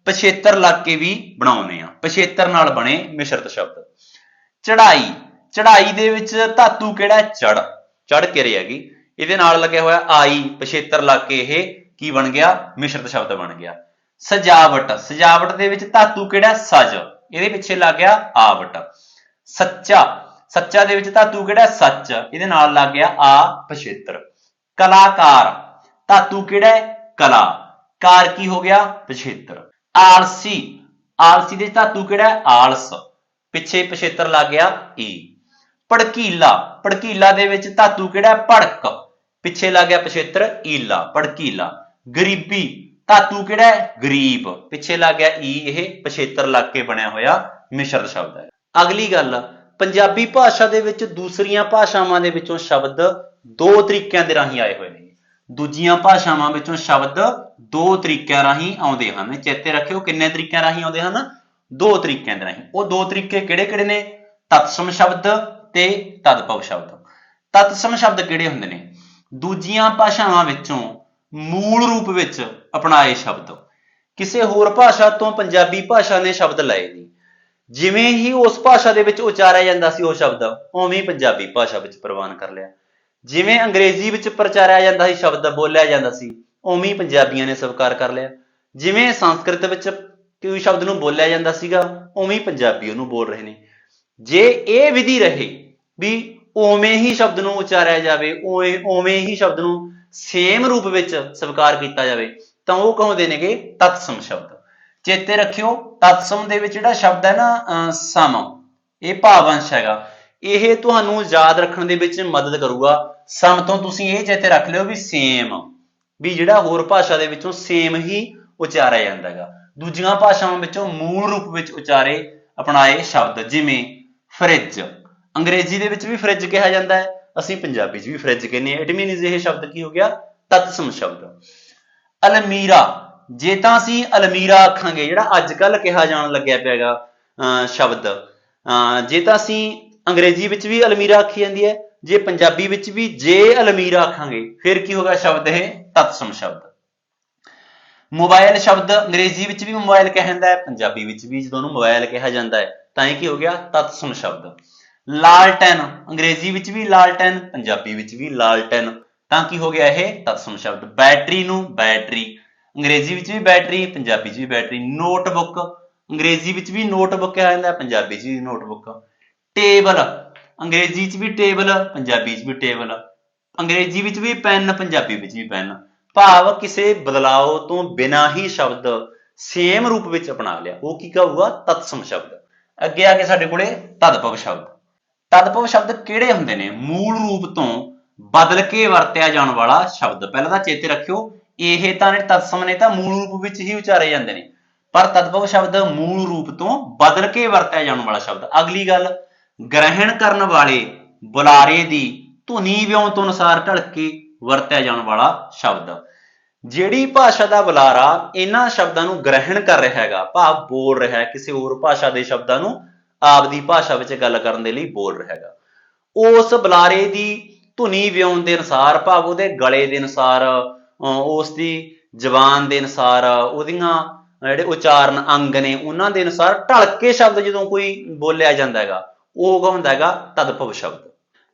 ਪਛੇਤਰ ਲੱਗ ਕੇ ਵੀ ਬਣਾਉਂਦੇ ਆ ਪਛੇਤਰ ਨਾਲ ਬਣੇ ਮਿਸ਼ਰਤ ਸ਼ਬਦ। ਚੜਾਈ ਚੜਾਈ ਦੇ ਵਿੱਚ ਧਾਤੂ ਕਿਹੜਾ ਚੜ ਚੜ ਕਿਰੇ ਹੈਗੀ? ਇਹਦੇ ਨਾਲ ਲੱਗਿਆ ਹੋਇਆ ਆਈ, ਪਛੇਤਰ ਲੱਗ ਕੇ ਇਹ ਕੀ ਬਣ ਗਿਆ? ਮਿਸ਼ਰਤ ਸ਼ਬਦ ਬਣ ਗਿਆ। ਸਜਾਵਟ। ਸਜਾਵਟ ਦੇ ਵਿੱਚ ਧਾਤੂ ਕਿਹੜਾ ਸਜ। ਇਹਦੇ ਪਿੱਛੇ ਲੱਗ ਗਿਆ ਆਵਟ। ਸੱਚਾ। ਸੱਚਾ ਦੇ ਵਿੱਚ ਧਾਤੂ ਕਿਹੜਾ ਸੱਚ। ਇਹਦੇ ਨਾਲ ਲੱਗ ਗਿਆ ਆ, ਪਛੇਤਰ। ਕਲਾਕਾਰ। ਧਾਤੂ ਕਿਹੜਾ ਕਲਾ। ਕਾਰ ਕੀ ਹੋ ਗਿਆ? ਪਛੇਤਰ। ਆਲਸੀ। ਆਲਸੀ ਦੇ ਧਾਤੂ ਕਿਹੜਾ ਹੈ? ਆਲਸ। ਪਿੱਛੇ ਪਛੇਤਰ ਲੱਗ ਗਿਆ e। ਈ ਭੜਕੀਲਾ ਭੜਕੀਲਾ ਦੇ ਵਿੱਚ ਧਾਤੂ ਕਿਹੜਾ ਹੈ? ਭੜਕ। ਪਿੱਛੇ ਲੱਗ ਗਿਆ ਪਛੇਤਰ ਈਲਾ। ਭੜਕੀਲਾ ਗਰੀਬੀ। ਧਾਤੂ ਕਿਹੜਾ ਹੈ? ਗਰੀਬ। ਪਿੱਛੇ ਲੱਗ ਗਿਆ ਈ ਇਹ ਪਛੇਤਰ ਲੱਗ ਕੇ ਬਣਿਆ ਹੋਇਆ ਮਿਸ਼ਰ ਸ਼ਬਦ ਹੈ। ਅਗਲੀ ਗੱਲ। ਪੰਜਾਬੀ ਭਾਸ਼ਾ ਦੇ ਵਿੱਚ ਦੂਸਰੀਆਂ ਭਾਸ਼ਾਵਾਂ ਦੇ ਵਿੱਚੋਂ ਸ਼ਬਦ ਦੋ ਤਰੀਕਿਆਂ ਦੇ ਰਾਹੀਂ ਆਏ ਹੋਏ ਨੇ। ਦੂਜੀਆਂ ਭਾਸ਼ਾਵਾਂ ਵਿੱਚੋਂ ਸ਼ਬਦ ਦੋ ਤਰੀਕਿਆਂ ਰਾਹੀਂ ਆਉਂਦੇ ਹਨ। ਚੇਤੇ ਰੱਖਿਓ ਕਿੰਨੇ ਤਰੀਕਿਆਂ ਰਾਹੀਂ ਆਉਂਦੇ ਹਨ? ਦੋ ਤਰੀਕਿਆਂ ਦੇ ਰਾਹੀਂ। ਉਹ ਦੋ ਤਰੀਕੇ ਕਿਹੜੇ-ਕਿਹੜੇ ਨੇ? ਤਤਸਮ ਸ਼ਬਦ ਤੇ ਤਦਭਵ ਸ਼ਬਦ। ਤਤਸਮ ਸ਼ਬਦ ਕਿਹੜੇ ਹੁੰਦੇ ਨੇ? ਦੂਜੀਆਂ ਭਾਸ਼ਾਵਾਂ ਵਿੱਚੋਂ ਮੂਲ ਰੂਪ ਵਿੱਚ ਅਪਣਾਏ ਸ਼ਬਦ। ਕਿਸੇ ਹੋਰ ਭਾਸ਼ਾ ਤੋਂ ਪੰਜਾਬੀ ਭਾਸ਼ਾ ਨੇ ਸ਼ਬਦ ਲਏ ਨਹੀਂ। ਜਿਵੇਂ ਹੀ ਉਸ ਭਾਸ਼ਾ ਦੇ ਵਿੱਚ ਉਚਾਰਿਆ ਜਾਂਦਾ ਸੀ ਉਹ ਸ਼ਬਦ, ਉਵੇਂ ਪੰਜਾਬੀ ਭਾਸ਼ਾ ਵਿੱਚ ਪ੍ਰਵਾਨ ਕਰ ਲਿਆ। ਜਿਵੇਂ ਅੰਗਰੇਜ਼ੀ ਵਿੱਚ ਪ੍ਰਚਾਰਿਆ ਜਾਂਦਾ ਸੀ ਸ਼ਬਦ ਬੋਲਿਆ ਜਾਂਦਾ ਸੀ ਉਵੇਂ ਪੰਜਾਬੀਆਂ ਨੇ ਸਵੀਕਾਰ ਕਰ ਲਿਆ। ਜਿਵੇਂ ਸੰਸਕ੍ਰਿਤ ਵਿੱਚ ਕੋਈ ਸ਼ਬਦ ਨੂੰ ਬੋਲਿਆ ਜਾਂਦਾ ਸੀਗਾ ਉਵੇਂ ਪੰਜਾਬੀ ਉਹਨੂੰ ਬੋਲ ਰਹੇ ਨੇ। ਜੇ ਇਹ ਵਿਧੀ ਰਹੇ ਵੀ ਉਵੇਂ ਹੀ ਸ਼ਬਦ ਨੂੰ ਉਚਾਰਿਆ ਜਾਵੇ ਉਵੇਂ ਉਵੇਂ ਹੀ ਸ਼ਬਦ ਨੂੰ ਸੇਮ ਰੂਪ ਵਿੱਚ ਸਵੀਕਾਰ ਕੀਤਾ ਜਾਵੇ ਤਾਂ ਉਹ ਕਹਿੰਦੇ ਨੇਗੇ ਤਤਸਮ ਸ਼ਬਦ। ਚੇਤੇ ਰੱਖਿਓ ਤਤਸਮ ਦੇ ਵਿੱਚ ਜਿਹੜਾ ਸ਼ਬਦ ਹੈ ਨਾ ਅਹ, ਸਮ ਇਹ ਭਾਵ ਅੰਸ਼ ਹੈਗਾ। ਇਹ ਤੁਹਾਨੂੰ ਯਾਦ ਰੱਖਣ ਦੇ ਵਿੱਚ ਮਦਦ ਕਰੂਗਾ। ਸਮ ਤੋਂ ਤੁਸੀਂ ਇਹ ਚੇਤੇ ਰੱਖ ਲਿਓ ਵੀ ਸੇਮ ਵੀ ਜਿਹੜਾ ਹੋਰ ਭਾਸ਼ਾ ਦੇ ਵਿੱਚੋਂ ਸੇਮ ਹੀ ਉਚਾਰਿਆ ਜਾਂਦਾ ਹੈਗਾ। ਦੂਜੀਆਂ ਭਾਸ਼ਾਵਾਂ ਵਿੱਚੋਂ ਮੂਲ ਰੂਪ ਵਿੱਚ ਉਚਾਰੇ ਅਪਣਾਏ ਸ਼ਬਦ, ਜਿਵੇਂ ਫ੍ਰਿਜ ਅੰਗਰੇਜ਼ੀ ਦੇ ਵਿੱਚ ਵੀ ਫ੍ਰਿਜ ਕਿਹਾ ਜਾਂਦਾ ਹੈ। ਅਸੀਂ ਪੰਜਾਬੀ 'ਚ ਵੀ ਫ੍ਰਿਜ ਕਹਿੰਦੇ ਹਾਂ। ਇਟ ਮੀਨਸ ਇਹ ਸ਼ਬਦ ਕੀ ਹੋ ਗਿਆ? ਤਤਸਮ ਸ਼ਬਦ। ਅਲਮੀਰਾ। ਜੇ ਤਾਂ ਅਸੀਂ ਅਲਮੀਰਾ ਆਖਾਂਗੇ, ਜਿਹੜਾ ਅੱਜ ਕੱਲ ਕਿਹਾ ਜਾਣ ਲੱਗਿਆ ਪਿਆਗਾ ਸ਼ਬਦ, ਅਹ ਜੇ ਤਾਂ ਅਸੀਂ ਅੰਗਰੇਜ਼ੀ ਵਿੱਚ ਵੀ ਅਲਮੀਰਾ ਆਖੀ ਜਾਂਦੀ ਹੈ ਜੇ ਪੰਜਾਬੀ ਵਿੱਚ ਵੀ ਜੇ ਅਲਮੀਰਾ ਆਖਾਂਗੇ ਫਿਰ ਕੀ ਹੋਗਾ ਸ਼ਬਦ ਇਹ ਤਤਸਮ ਸ਼ਬਦ ਮੋਬਾਈਲ ਸ਼ਬਦ ਅੰਗਰੇਜ਼ੀ ਵਿੱਚ ਵੀ ਮੋਬਾਈਲ ਕਿਹਾ ਜਾਂਦਾ ਹੈ ਪੰਜਾਬੀ ਵਿੱਚ ਵੀ ਜਦੋਂ ਉਹਨੂੰ ਮੋਬਾਈਲ ਕਿਹਾ ਜਾਂਦਾ ਹੈ ਤਾਂ ਇਹ ਕੀ ਹੋ ਗਿਆ ਤਤਸਮ ਸ਼ਬਦ ਲਾਲਟੈਨ ਅੰਗਰੇਜ਼ੀ ਵਿੱਚ ਵੀ ਲਾਲਟੈਨ ਪੰਜਾਬੀ ਵਿੱਚ ਵੀ ਲਾਲਟੈਨ ਤਾਂ ਕੀ ਹੋ ਗਿਆ ਇਹ ਤਤਸਮ ਸ਼ਬਦ ਬੈਟਰੀ ਨੂੰ ਬੈਟਰੀ ਅੰਗਰੇਜ਼ੀ ਵਿੱਚ ਵੀ ਬੈਟਰੀ ਪੰਜਾਬੀ 'ਚ ਵੀ ਬੈਟਰੀ ਨੋਟਬੁੱਕ ਅੰਗਰੇਜ਼ੀ ਵਿੱਚ ਵੀ ਨੋਟਬੁੱਕ ਕਿਹਾ ਜਾਂਦਾ ਪੰਜਾਬੀ 'ਚ ਵੀ ਨੋਟਬੁੱਕ ਟੇਬਲ। ਅੰਗਰੇਜ਼ੀ 'ਚ ਵੀ ਟੇਬਲ, ਪੰਜਾਬੀ 'ਚ ਵੀ ਟੇਬਲ। ਅੰਗਰੇਜ਼ੀ ਵਿੱਚ ਵੀ ਪੈਨ, ਪੰਜਾਬੀ ਵਿੱਚ ਵੀ ਪੈਨ। ਭਾਵ ਕਿਸੇ ਬਦਲਾਅ ਤੋਂ ਬਿਨਾਂ ਹੀ ਸ਼ਬਦ ਸੇਮ ਰੂਪ ਵਿੱਚ ਅਪਣਾ ਲਿਆ। ਉਹ ਕੀ ਕਹੂਗਾ? ਤਤਸਮ ਸ਼ਬਦ। ਅੱਗੇ ਆ ਕੇ ਸਾਡੇ ਕੋਲੇ ਤਦਭਵ ਸ਼ਬਦ। ਤਦਭਵ ਸ਼ਬਦ ਕਿਹੜੇ ਹੁੰਦੇ ਨੇ? ਮੂਲ ਰੂਪ ਤੋਂ ਬਦਲ ਕੇ ਵਰਤਿਆ ਜਾਣ ਵਾਲਾ ਸ਼ਬਦ। ਪਹਿਲਾਂ ਤਾਂ ਚੇਤੇ ਰੱਖਿਓ, ਇਹ ਤਾਂ ਨੇ ਤਤਸਮ ਨੇ ਤਾਂ ਮੂਲ ਰੂਪ ਵਿੱਚ ਹੀ ਉਚਾਰੇ ਜਾਂਦੇ ਨੇ। ਪਰ ਤਦਭਵ ਸ਼ਬਦ ਮੂਲ ਰੂਪ ਤੋਂ ਬਦਲ ਕੇ ਵਰਤਿਆ ਜਾਣ ਵਾਲਾ ਸ਼ਬਦ। ਅਗਲੀ ਗੱਲ ਗ੍ਰਹਿਣ ਕਰਨ ਵਾਲੇ ਬੁਲਾਰੇ ਦੀ ਧੁਨੀ ਵਿਉਂ ਤੋਂ ਅਨੁਸਾਰ ਢਲਕੇ ਵਰਤਿਆ ਜਾਣ ਵਾਲਾ ਸ਼ਬਦ। ਜਿਹੜੀ ਭਾਸ਼ਾ ਦਾ ਬੁਲਾਰਾ ਇਹਨਾਂ ਸ਼ਬਦਾਂ ਨੂੰ ਗ੍ਰਹਿਣ ਕਰ ਰਿਹਾ ਹੈਗਾ, ਭਾਵ ਬੋਲ ਰਿਹਾ ਹੈ, ਕਿਸੇ ਹੋਰ ਭਾਸ਼ਾ ਦੇ ਸ਼ਬਦਾਂ ਨੂੰ ਆਪਦੀ ਭਾਸ਼ਾ ਵਿੱਚ ਗੱਲ ਕਰਨ ਦੇ ਲਈ ਬੋਲ ਰਿਹਾ ਹੈਗਾ। ਉਸ ਬੁਲਾਰੇ ਦੀ ਧੁਨੀ ਵਿਉਣ ਦੇ ਅਨੁਸਾਰ, ਭਾਵ ਉਹਦੇ ਗਲੇ ਦੇ ਅਨੁਸਾਰ, ਅਹ ਉਸ ਦੀ ਜ਼ਬਾਨ ਦੇ ਅਨੁਸਾਰ, ਉਹਦੀਆਂ ਜਿਹੜੇ ਉਚਾਰਨ ਅੰਗ ਨੇ, ਉਹਨਾਂ ਦੇ ਅਨੁਸਾਰ ਢਲਕੇ ਸ਼ਬਦ ਜਦੋਂ ਕੋਈ ਬੋਲਿਆ ਜਾਂਦਾ ਹੈਗਾ ਉਹ ਹੁੰਦਾ ਹੈਗਾ ਤਦਭਵ ਸ਼ਬਦ।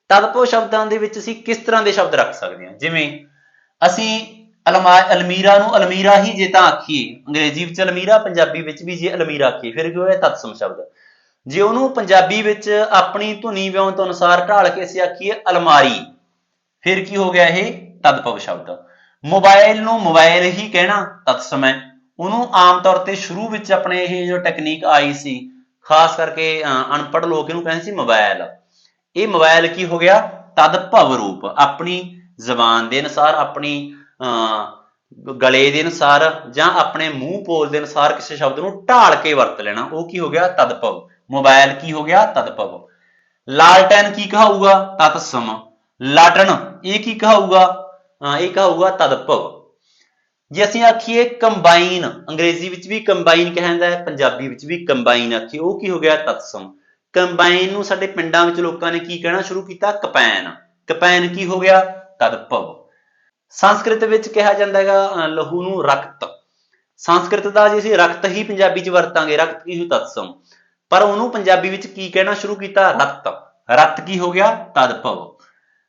ਤਦਭਵ ਸ਼ਬਦਾਂ ਦੇ ਵਿੱਚ ਅਸੀਂ ਕਿਸ ਤਰ੍ਹਾਂ ਦੇ ਸ਼ਬਦ ਰੱਖ ਸਕਦੇ ਹਾਂ? ਜਿਵੇਂ ਅਸੀਂ ਅਲਮਾ, ਅਲਮੀਰਾ ਨੂੰ ਅਲਮੀਰਾ ਹੀ ਜੇ ਤਾਂ ਆਖੀਏ, ਅੰਗਰੇਜ਼ੀ ਵਿੱਚ ਅਲਮੀਰਾ, ਪੰਜਾਬੀ ਵਿੱਚ ਵੀ ਜੇ ਅਲਮੀਰਾ ਆਖੀਏ, ਫਿਰ ਕੀ ਹੋਇਆ? ਤਤਸਮ ਸ਼ਬਦ। ਜੇ ਉਹਨੂੰ ਪੰਜਾਬੀ ਵਿੱਚ ਆਪਣੀ ਧੁਨੀ ਵਿਉਂ ਤੋਂ ਅਨੁਸਾਰ ਢਾਲ ਕੇ ਅਸੀਂ ਆਖੀਏ ਅਲਮਾਰੀ, ਫਿਰ ਕੀ ਹੋ ਗਿਆ ਇਹ? ਤਦਭਵ ਸ਼ਬਦ। ਮੋਬਾਈਲ ਨੂੰ ਮੋਬਾਈਲ ਹੀ ਕਹਿਣਾ ਤਤਸਮ ਹੈ। ਉਹਨੂੰ ਆਮ ਤੌਰ ਤੇ ਸ਼ੁਰੂ ਵਿੱਚ ਆਪਣੇ ਇਹ ਜੋ ਟੈਕਨੀਕ ਆਈ ਸੀ ਖਾਸ ਕਰਕੇ ਅਨਪੜ੍ਹ ਲੋਕ ਇਹਨੂੰ ਕਹਿੰਦੇ ਸੀ ਮੋਬਾਈਲ ਇਹ ਮੋਬਾਈਲ ਕੀ ਹੋ ਗਿਆ? ਤਦਭਵ ਰੂਪ ਆਪਣੀ ਜ਼ਬਾਨ ਦੇ ਅਨੁਸਾਰ ਆਪਣੀ ਅਹ, ਗਲੇ ਦੇ ਅਨੁਸਾਰ ਜਾਂ ਆਪਣੇ ਮੂੰਹ ਪੋਲ ਦੇ ਅਨੁਸਾਰ ਕਿਸੇ ਸ਼ਬਦ ਨੂੰ ਢਾਲ ਕੇ ਵਰਤ ਲੈਣਾ। ਉਹ ਕੀ ਹੋ ਗਿਆ? ਤਦਭਵ ਮੋਬਾਈਲ ਕੀ ਹੋ ਗਿਆ? ਤਦਭਵ ਲਾਲਟੈਨ ਕੀ ਕਹਾਊਗਾ? ਤਤਸਮ ਲਾਟਣ ਇਹ ਕੀ ਕਹਾਊਗਾ? ਇਹ ਕਹਾਊਗਾ ਤਦਭਵ ਜੇ ਅਸੀਂ ਆਖੀਏ ਕੰਬਾਈਨ, ਅੰਗਰੇਜ਼ੀ ਵਿੱਚ ਵੀ ਕੰਬਾਈਨ ਕਹਿੰਦਾ ਹੈ, ਪੰਜਾਬੀ ਵਿੱਚ ਵੀ ਕੰਬਾਈਨ ਆਖੀਏ, ਉਹ ਕੀ ਹੋ ਗਿਆ? ਤਤਸਮ। ਕੰਬਾਈਨ ਨੂੰ ਸਾਡੇ ਪਿੰਡਾਂ ਵਿੱਚ ਲੋਕਾਂ ਨੇ ਕੀ ਕਹਿਣਾ ਸ਼ੁਰੂ ਕੀਤਾ? ਕਪੈਨ। ਕਪੈਨ ਕੀ ਹੋ ਗਿਆ? ਤਦਭਵ। ਸੰਸਕ੍ਰਿਤ ਵਿੱਚ ਕਿਹਾ ਜਾਂਦਾ ਹੈਗਾ ਲਹੂ ਨੂੰ ਰਕਤ। ਸੰਸਕ੍ਰਿਤ ਦਾ ਜੇ ਅਸੀਂ ਰਕਤ ਹੀ ਪੰਜਾਬੀ 'ਚ ਵਰਤਾਂਗੇ, ਰਕਤ ਕੀ ਹੋ ਤਤਸਮ। ਪਰ ਉਹਨੂੰ ਪੰਜਾਬੀ ਵਿੱਚ ਕੀ ਕਹਿਣਾ ਸ਼ੁਰੂ ਕੀਤਾ? ਰਤ। ਰਤ ਕੀ ਹੋ ਗਿਆ? ਤਦਭਵ।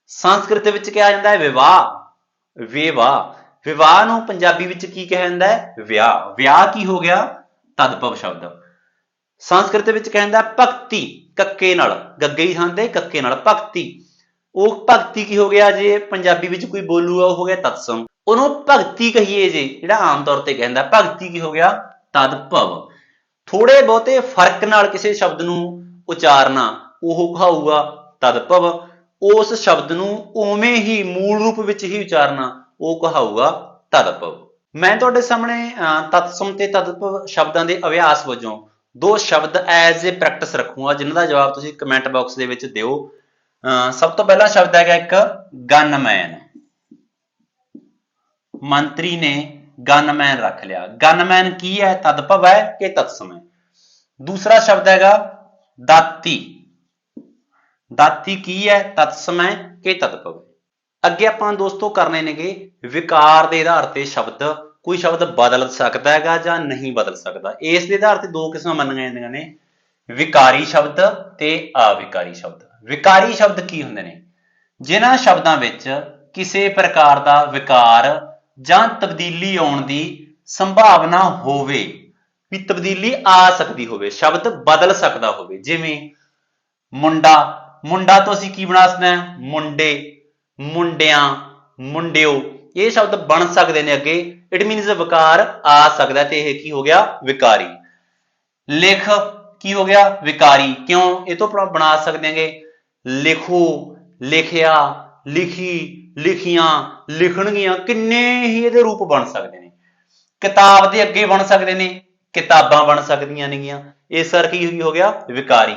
ਸੰਸਕ੍ਰਿਤ ਵਿੱਚ ਕਿਹਾ ਜਾਂਦਾ ਹੈ ਵਿਵਾਹ। ਵਿਵਾਹ। ਵਿਵਾਹ ਨੂੰ ਪੰਜਾਬੀ ਵਿੱਚ ਕੀ ਕਿਹਾ ਜਾਂਦਾ ਹੈ? ਵਿਆਹ। ਵਿਆਹ ਕੀ ਹੋ ਗਿਆ? ਤਦਭਵ ਸ਼ਬਦ। ਸੰਸਕ੍ਰਿਤ ਵਿੱਚ ਕਹਿੰਦਾ ਭਗਤੀ, ਕੱਕੇ ਨਾਲ। ਗੱਗੇ ਦੀ ਥਾਂ ਤੇ ਕੱਕੇ ਨਾਲ ਭਗਤੀ। ਉਹ ਭਗਤੀ ਕੀ ਹੋ ਗਿਆ ਜੇ? ਪੰਜਾਬੀ ਵਿੱਚ ਕੋਈ ਬੋਲੂਗਾ ਉਹ ਹੋ ਗਿਆ ਤਤਸਮ ਉਹਨੂੰ ਭਗਤੀ ਕਹੀਏ ਜੇ, ਜਿਹੜਾ ਆਮ ਤੌਰ ਤੇ ਕਹਿੰਦਾ, ਭਗਤੀ ਕੀ ਹੋ ਗਿਆ? ਤਦਭਵ। ਥੋੜੇ ਬਹੁਤੇ ਫ਼ਰਕ ਨਾਲ ਕਿਸੇ ਸ਼ਬਦ ਨੂੰ ਉਚਾਰਨਾ, ਉਹ ਕਹਾਊਗਾ ਤਦਭਵ। ਉਸ ਸ਼ਬਦ ਨੂੰ ਉਵੇਂ ਹੀ ਮੂਲ ਰੂਪ ਵਿੱਚ ਹੀ ਉਚਾਰਨਾ ਉਹ ਕਹਾਊਗਾ ਤਦਭਵ ਮੈਂ ਤੁਹਾਡੇ ਸਾਹਮਣੇ ਅਹ, ਤਤਸਮ ਤੇ ਤਦਭਵ ਸ਼ਬਦਾਂ ਦੇ ਅਭਿਆਸ ਵਜੋਂ ਦੋ ਸ਼ਬਦ ਐਜ਼ ਏ ਪ੍ਰੈਕਟਿਸ ਰੱਖੂਗਾ ਜਿਨ੍ਹਾਂ ਦਾ ਜਵਾਬ ਤੁਸੀਂ ਕਮੈਂਟ ਬਾਕਸ ਦੇ ਵਿੱਚ ਦਿਓ। ਅਹ, ਸਭ ਤੋਂ ਪਹਿਲਾ ਸ਼ਬਦ ਹੈਗਾ ਇੱਕ ਗਨਮੈਨ। ਮੰਤਰੀ ਨੇ ਗਨਮੈਨ ਰੱਖ ਲਿਆ। ਗਨਮੈਨ ਕੀ ਹੈ? ਤਦਭਵ ਹੈ ਕਿ ਤਤਸਮ ਹੈ। ਦੂਸਰਾ ਸ਼ਬਦ ਹੈਗਾ ਦਾਤੀ। ਦਾਤੀ ਕੀ ਹੈ? ਤਤਸਮ ਹੈ ਕਿ ਤਦਭਵ ਅੱਗੇ ਆਪਾਂ ਦੋਸਤੋ ਕਰਨੇ ਨੇਗੇ ਵਿਕਾਰ ਦੇ ਆਧਾਰ ਤੇ ਸ਼ਬਦ। ਕੋਈ ਸ਼ਬਦ ਬਦਲ ਸਕਦਾ ਹੈਗਾ ਜਾਂ ਨਹੀਂ ਬਦਲ ਸਕਦਾ। ਇਸ ਦੇ ਆਧਾਰ ਤੇ ਦੋ ਕਿਸਮਾਂ ਮੰਨੀਆਂ ਜਾਂਦੀਆਂ ਨੇ। ਵਿਕਾਰੀ ਸ਼ਬਦ ਤੇ ਅਵਿਕਾਰੀ ਸ਼ਬਦ। ਵਿਕਾਰੀ ਸ਼ਬਦ ਕੀ ਹੁੰਦੇ ਨੇ? ਜਿਨ੍ਹਾਂ ਸ਼ਬਦਾਂ ਵਿੱਚ ਕਿਸੇ ਪ੍ਰਕਾਰ ਦਾ ਵਿਕਾਰ ਜਾਂ ਤਬਦੀਲੀ ਆਉਣ ਦੀ ਸੰਭਾਵਨਾ ਹੋਵੇ, ਵੀ ਤਬਦੀਲੀ ਆ ਸਕਦੀ ਹੋਵੇ, ਸ਼ਬਦ ਬਦਲ ਸਕਦਾ ਹੋਵੇ। ਜਿਵੇਂ ਮੁੰਡਾ। ਮੁੰਡਾ ਤੋਂ ਅਸੀਂ ਕੀ ਬਣਾ ਸਕਦੇ ਹਾਂ? ਮੁੰਡੇ। ਮੁੰਡਿਆਂ, ਮੁੰਡਿਓ, ਇਹ ਸ਼ਬਦ ਬਣ ਸਕਦੇ ਨੇ ਅੱਗੇ। ਇਟ ਮੀਨਸ ਵਿਕਾਰ ਆ ਸਕਦਾ ਤੇ ਇਹ ਕੀ ਹੋ ਗਿਆ? ਵਿਕਾਰੀ। ਲਿਖ ਕੀ ਹੋ ਗਿਆ? ਵਿਕਾਰੀ। ਕਿਉਂ? ਇਹ ਤੋਂ ਆਪਾਂ ਬਣਾ ਸਕਦੇ ਹਾਂਗੇ। ਲਿਖੋ, ਲਿਖਿਆ, ਲਿਖੀ, ਲਿਖੀਆਂ, ਲਿਖਣਗੀਆਂ, ਕਿੰਨੇ ਹੀ ਇਹਦੇ ਰੂਪ ਬਣ ਸਕਦੇ ਨੇ। ਕਿਤਾਬ ਦੇ ਅੱਗੇ ਬਣ ਸਕਦੇ ਨੇ, ਕਿਤਾਬਾਂ ਬਣ ਸਕਦੀਆਂ ਨੇਗੀਆਂ। ਇਹ ਸਰ ਕੀ ਹੋ ਗਿਆ? ਵਿਕਾਰੀ।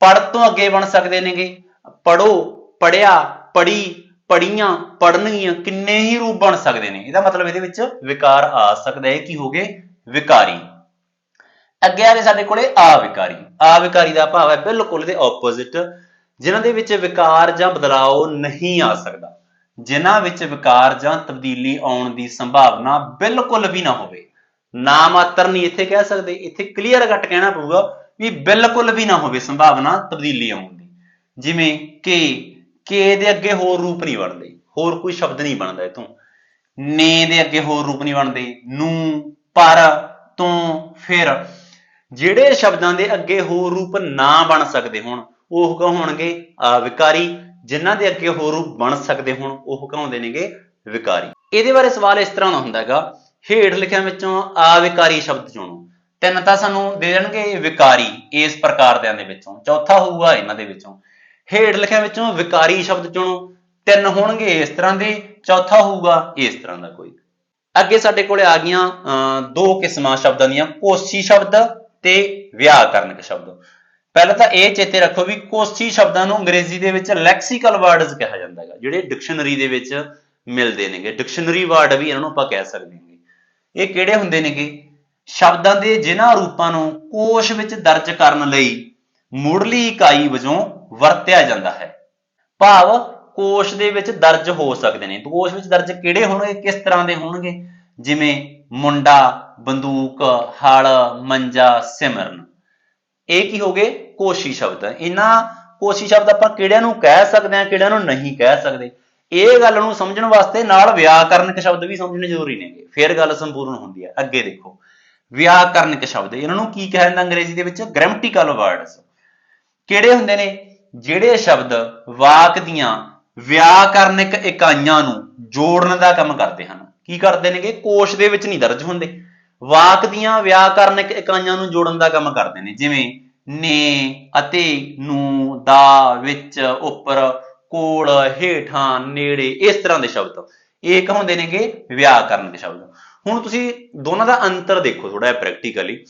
ਪੜ ਤੋਂ ਅੱਗੇ ਬਣ ਸਕਦੇ ਨੇਗੇ। ਪੜੋ ਪੜਿਆ ਪੜੀ ਪੜੀਆਂ ਪੜਨਗੀਆਂ ਕਿੰਨੇ ਹੀ ਰੂਪ ਬਣ ਸਕਦੇ ਨੇ। ਇਹਦਾ ਮਤਲਬ ਇਹਦੇ ਵਿੱਚ ਵਿਕਾਰ ਆ ਸਕਦਾ ਹੈ। ਕੀ ਹੋ ਗਏ? ਵਿਕਾਰੀ। ਅੱਗੇ ਆ ਗਏ ਸਾਡੇ ਕੋਲੇ ਅਵਿਕਾਰੀ ਅਵਿਕਾਰੀ ਦਾ ਭਾਵ ਹੈ ਬਿਲਕੁਲ ਦੇ ਆਪੋਜ਼ਿਟ ਜਿਨ੍ਹਾਂ ਦੇ ਵਿੱਚ ਵਿਕਾਰ ਜਾਂ ਬਦਲਾਅ ਨਹੀਂ ਆ ਸਕਦਾ। ਜਿਨ੍ਹਾਂ ਵਿੱਚ ਵਿਕਾਰ ਜਾਂ ਤਬਦੀਲੀ ਆਉਣ ਦੀ ਸੰਭਾਵਨਾ ਬਿਲਕੁਲ ਵੀ ਨਾ ਹੋਵੇ। ਨਾ ਮਾਤਰ ਨਹੀਂ ਇੱਥੇ ਕਹਿ ਸਕਦੇ। ਇੱਥੇ ਕਲੀਅਰ ਕੱਟ ਕਹਿਣਾ ਪਊਗਾ ਵੀ ਬਿਲਕੁਲ ਵੀ ਨਾ ਹੋਵੇ ਸੰਭਾਵਨਾ ਤਬਦੀਲੀ ਆਉਣ ਦੀ। ਜਿਵੇਂ ਕਿ ਕੇ ਦੇ ਅੱਗੇ ਹੋਰ ਰੂਪ ਨਹੀਂ ਬਣਦੇ, ਹੋਰ ਕੋਈ ਸ਼ਬਦ ਨਹੀਂ ਬਣਦਾ ਇਥੋਂ। ਨੇ ਦੇ ਅੱਗੇ ਹੋਰ ਰੂਪ ਨਹੀਂ ਬਣਦੇ, ਨੂੰ, ਪਰ, ਤੋਂ, ਫਿਰ। ਜਿਹੜੇ ਸ਼ਬਦਾਂ ਦੇ ਅੱਗੇ ਹੋਰ ਰੂਪ ਨਾ ਬਣ ਸਕਦੇ ਹੋਣ, ਉਹ ਕਹੋਣਗੇ ਵਿਕਾਰੀ ਜਿਨ੍ਹਾਂ ਦੇ ਅੱਗੇ ਹੋਰ ਰੂਪ ਬਣ ਸਕਦੇ ਹੋਣ, ਉਹ ਕਹਾਉਂਦੇ ਨੇਗੇ ਵਿਕਾਰੀ। ਇਹਦੇ ਬਾਰੇ ਸਵਾਲ ਇਸ ਤਰ੍ਹਾਂ ਦਾ ਹੁੰਦਾ ਹੈਗਾ, ਹੇਠ ਲਿਖਿਆਂ ਵਿੱਚੋਂ ਆਵਿਕਾਰੀ ਸ਼ਬਦ ਚੁਣੋ। ਤਿੰਨ ਤਾਂ ਸਾਨੂੰ ਦੇ ਦੇਣਗੇ ਵਿਕਾਰੀ, ਇਸ ਪ੍ਰਕਾਰ ਦਿਆਂ ਦੇ ਵਿੱਚੋਂ। ਚੌਥਾ ਹੋਊਗਾ ਇਹਨਾਂ ਦੇ ਵਿੱਚੋਂ। ਹੇਠ ਲਿਖਿਆਂ ਵਿੱਚੋਂ ਵਿਕਾਰੀ ਸ਼ਬਦ ਚੁਣੋ ਤਿੰਨ ਹੋਣਗੇ ਇਸ ਤਰ੍ਹਾਂ ਦੇ ਚੌਥਾ ਹੋਊਗਾ ਇਸ ਤਰ੍ਹਾਂ ਦਾ ਕੋਈ। ਅੱਗੇ ਸਾਡੇ ਕੋਲੇ ਆ ਗਈਆਂ ਅਹ, ਦੋ ਕਿਸਮਾਂ ਸ਼ਬਦਾਂ ਦੀਆਂ ਕੋਸ਼ੀ ਸ਼ਬਦ ਤੇ ਵਿਆਕਰਨਕ ਸ਼ਬਦ। ਪਹਿਲਾਂ ਤਾਂ ਇਹ ਚੇਤੇ ਰੱਖੋ ਵੀ ਕੋਸ਼ੀ ਸ਼ਬਦਾਂ ਨੂੰ ਅੰਗਰੇਜ਼ੀ ਦੇ ਵਿੱਚ ਲੈਕਸੀਕਲ ਵਰਡਸ ਕਿਹਾ ਜਾਂਦਾ ਹੈਗਾ ਜਿਹੜੇ ਡਿਕਸ਼ਨਰੀ ਦੇ ਵਿੱਚ ਮਿਲਦੇ ਨੇਗੇ। ਡਿਕਸ਼ਨਰੀ ਵਰਡ ਵੀ ਇਹਨਾਂ ਨੂੰ ਆਪਾਂ ਕਹਿ ਸਕਦੇ ਹਾਂ ਇਹ ਕਿਹੜੇ ਹੁੰਦੇ ਨੇਗੇ? ਸ਼ਬਦਾਂ ਦੇ ਜਿਨ੍ਹਾਂ ਰੂਪਾਂ ਨੂੰ ਕੋਸ਼ ਵਿੱਚ ਦਰਜ ਕਰਨ ਲਈ ਮੁੱਢਲੀ ਇਕਾਈ ਵਜੋਂ ਵਰਤਿਆ ਜਾਂਦਾ ਹੈ। ਭਾਵ ਕੋਸ਼ ਦੇ ਵਿੱਚ ਦਰਜ ਹੋ ਸਕਦੇ ਨੇ। ਕੋਸ਼ ਵਿੱਚ ਦਰਜ ਕਿਹੜੇ ਹੋਣਗੇ? ਕਿਸ ਤਰ੍ਹਾਂ ਦੇ ਹੋਣਗੇ? ਜਿਵੇਂ ਮੁੰਡਾ, ਬੰਦੂਕ, ਹਲ, ਮੰਜਾ, ਸਿਮਰਨ। ਇਹ ਕੀ ਹੋ ਗਏ? ਕੋਸ਼ੀ ਸ਼ਬਦ। ਇਹਨਾਂ ਕੋਸ਼ੀ ਸ਼ਬਦ ਆਪਾਂ ਕਿਹੜਿਆਂ ਨੂੰ ਕਹਿ ਸਕਦੇ ਹਾਂ, ਕਿਹੜਿਆਂ ਨੂੰ ਨਹੀਂ ਕਹਿ ਸਕਦੇ। ਇਹ ਗੱਲ ਨੂੰ ਸਮਝਣ ਵਾਸਤੇ ਨਾਲ ਵਿਆਕਰਨਕ ਸ਼ਬਦ ਵੀ ਸਮਝਣੇ ਜ਼ਰੂਰੀ ਨੇਗੇ ਫਿਰ ਗੱਲ ਸੰਪੂਰਨ ਹੁੰਦੀ ਹੈ। ਅੱਗੇ ਦੇਖੋ। ਵਿਆਕਰਨਕ ਸ਼ਬਦ। ਇਹਨਾਂ ਨੂੰ ਕੀ ਕਿਹਾ ਜਾਂਦਾ ਅੰਗਰੇਜ਼ੀ ਦੇ ਵਿੱਚ? Grammatical words. ਕਿਹੜੇ ਹੁੰਦੇ ਨੇ? ਜਿਹੜੇ ਸ਼ਬਦ ਵਾਕ ਦੀਆਂ ਵਿਆਕਰਨਿਕ ਇਕਾਈਆਂ ਨੂੰ ਜੋੜਨ ਦਾ ਕੰਮ ਕਰਦੇ ਹਨ। ਕੀ ਕਰਦੇ ਨੇਗੇ? ਕੋਸ਼ ਦੇ ਵਿੱਚ ਨਹੀਂ ਦਰਜ ਹੁੰਦੇ। ਵਾਕ ਦੀਆਂ ਵਿਆਕਰਨਿਕ ਇਕਾਈਆਂ ਨੂੰ ਜੋੜਨ ਦਾ ਕੰਮ ਕਰਦੇ ਨੇ। ਜਿਵੇਂ ਨੇ ਅਤੇ ਨੂੰ, ਦਾ, ਵਿੱਚ, ਉੱਪਰ, ਕੋਲ, ਹੇਠਾਂ, ਨੇੜੇ, ਇਸ ਤਰ੍ਹਾਂ ਦੇ ਸ਼ਬਦ। ਇਹ ਕਹਾਉਂਦੇ ਨੇਗੇ ਵਿਆਕਰਨਿਕ ਸ਼ਬਦ। ਹੁਣ ਤੁਸੀਂ ਦੋਨਾਂ ਦਾ ਅੰਤਰ ਦੇਖੋ ਥੋੜਾ ਜਿਹਾ ਪ੍ਰੈਕਟੀਕਲੀ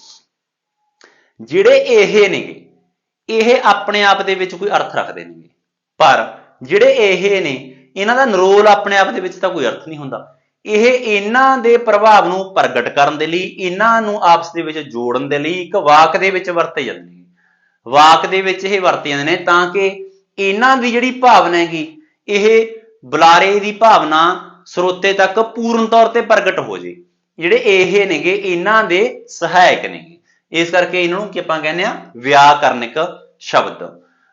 ਜਿਹੜੇ ਇਹ ਨੇਗੇ ਇਹ ਆਪਣੇ ਆਪ ਦੇ ਵਿੱਚ ਕੋਈ ਅਰਥ ਰੱਖਦੇ ਨੇਗੇ। ਪਰ ਜਿਹੜੇ ਇਹ ਨੇ, ਇਹਨਾਂ ਦਾ ਨਰੋਲ ਆਪਣੇ ਆਪ ਦੇ ਵਿੱਚ ਤਾਂ ਕੋਈ ਅਰਥ ਨਹੀਂ ਹੁੰਦਾ। ਇਹ ਇਹਨਾਂ ਦੇ ਪ੍ਰਭਾਵ ਨੂੰ ਪ੍ਰਗਟ ਕਰਨ ਦੇ ਲਈ, ਇਹਨਾਂ ਨੂੰ ਆਪਸ ਦੇ ਵਿੱਚ ਜੋੜਨ ਦੇ ਲਈ ਇੱਕ ਵਾਕ ਦੇ ਵਿੱਚ ਵਰਤੇ ਜਾਂਦੇ ਨੇ। ਵਾਕ ਦੇ ਵਿੱਚ ਇਹ ਵਰਤੇ ਜਾਂਦੇ ਨੇ ਤਾਂ ਕਿ ਇਹਨਾਂ ਦੀ ਜਿਹੜੀ ਭਾਵਨਾ ਹੈਗੀ, ਇਹ ਬੁਲਾਰੇ ਦੀ ਭਾਵਨਾ ਸਰੋਤੇ ਤੱਕ ਪੂਰਨ ਤੌਰ ਤੇ ਪ੍ਰਗਟ ਹੋ ਜੇ। ਜਿਹੜੇ ਇਹ ਨੇਗੇ, ਇਹਨਾਂ ਦੇ ਸਹਾਇਕ ਨੇਗੇ। ਇਸ ਕਰਕੇ ਇਹਨਾਂ ਨੂੰ ਕੀ ਆਪਾਂ ਕਹਿੰਦੇ ਆ, ਵਿਆਕਰਨਿਕ ਸ਼ਬਦ।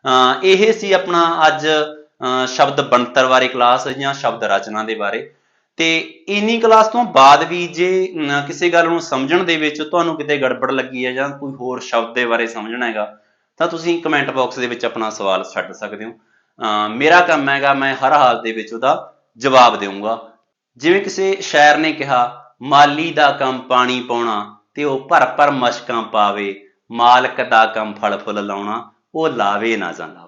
ਅਹ ਇਹ ਸੀ ਆਪਣਾ ਅੱਜ ਅਹ ਸ਼ਬਦ ਬਣਤਰ ਬਾਰੇ ਕਲਾਸ ਜਾਂ ਸ਼ਬਦ ਰਚਨਾ ਦੇ ਬਾਰੇ। ਤੇ ਇੰਨੀ ਕਲਾਸ ਤੋਂ ਬਾਅਦ ਵੀ ਜੇ ਅਮ, ਕਿਸੇ ਗੱਲ ਨੂੰ ਸਮਝਣ ਦੇ ਵਿੱਚ ਤੁਹਾਨੂੰ ਕਿਤੇ ਗੜਬੜ ਲੱਗੀ ਹੈ ਜਾਂ ਕੋਈ ਹੋਰ ਸ਼ਬਦ ਦੇ ਬਾਰੇ ਸਮਝਣਾ ਹੈਗਾ ਤਾਂ ਤੁਸੀਂ ਕਮੈਂਟ ਬਾਕਸ ਦੇ ਵਿੱਚ ਆਪਣਾ ਸਵਾਲ ਛੱਡ ਸਕਦੇ ਹੋ। ਅਮ, ਮੇਰਾ ਕੰਮ ਹੈਗਾ ਮੈਂ ਹਰ ਹਾਲ ਦੇ ਵਿੱਚ ਉਹਦਾ ਜਵਾਬ ਦੇਵਾਂਗਾ ਜਿਵੇਂ ਕਿਸੇ ਸ਼ਾਇਰ ਨੇ ਕਿਹਾ ਮਾਲੀ ਦਾ ਕੰਮ ਪਾਣੀ ਪਾਉਣਾ ਤੇ ਉਹ ਭਰ ਭਰ ਮਸ਼ਕਾਂ ਪਾਵੇ ਮਾਲਕ ਦਾ ਕੰਮ ਫਲ ਫੁੱਲ ਲਾਉਣਾ। ਉਹ ਲਾਵੇ ਨਾ ਜਾਂਦਾ।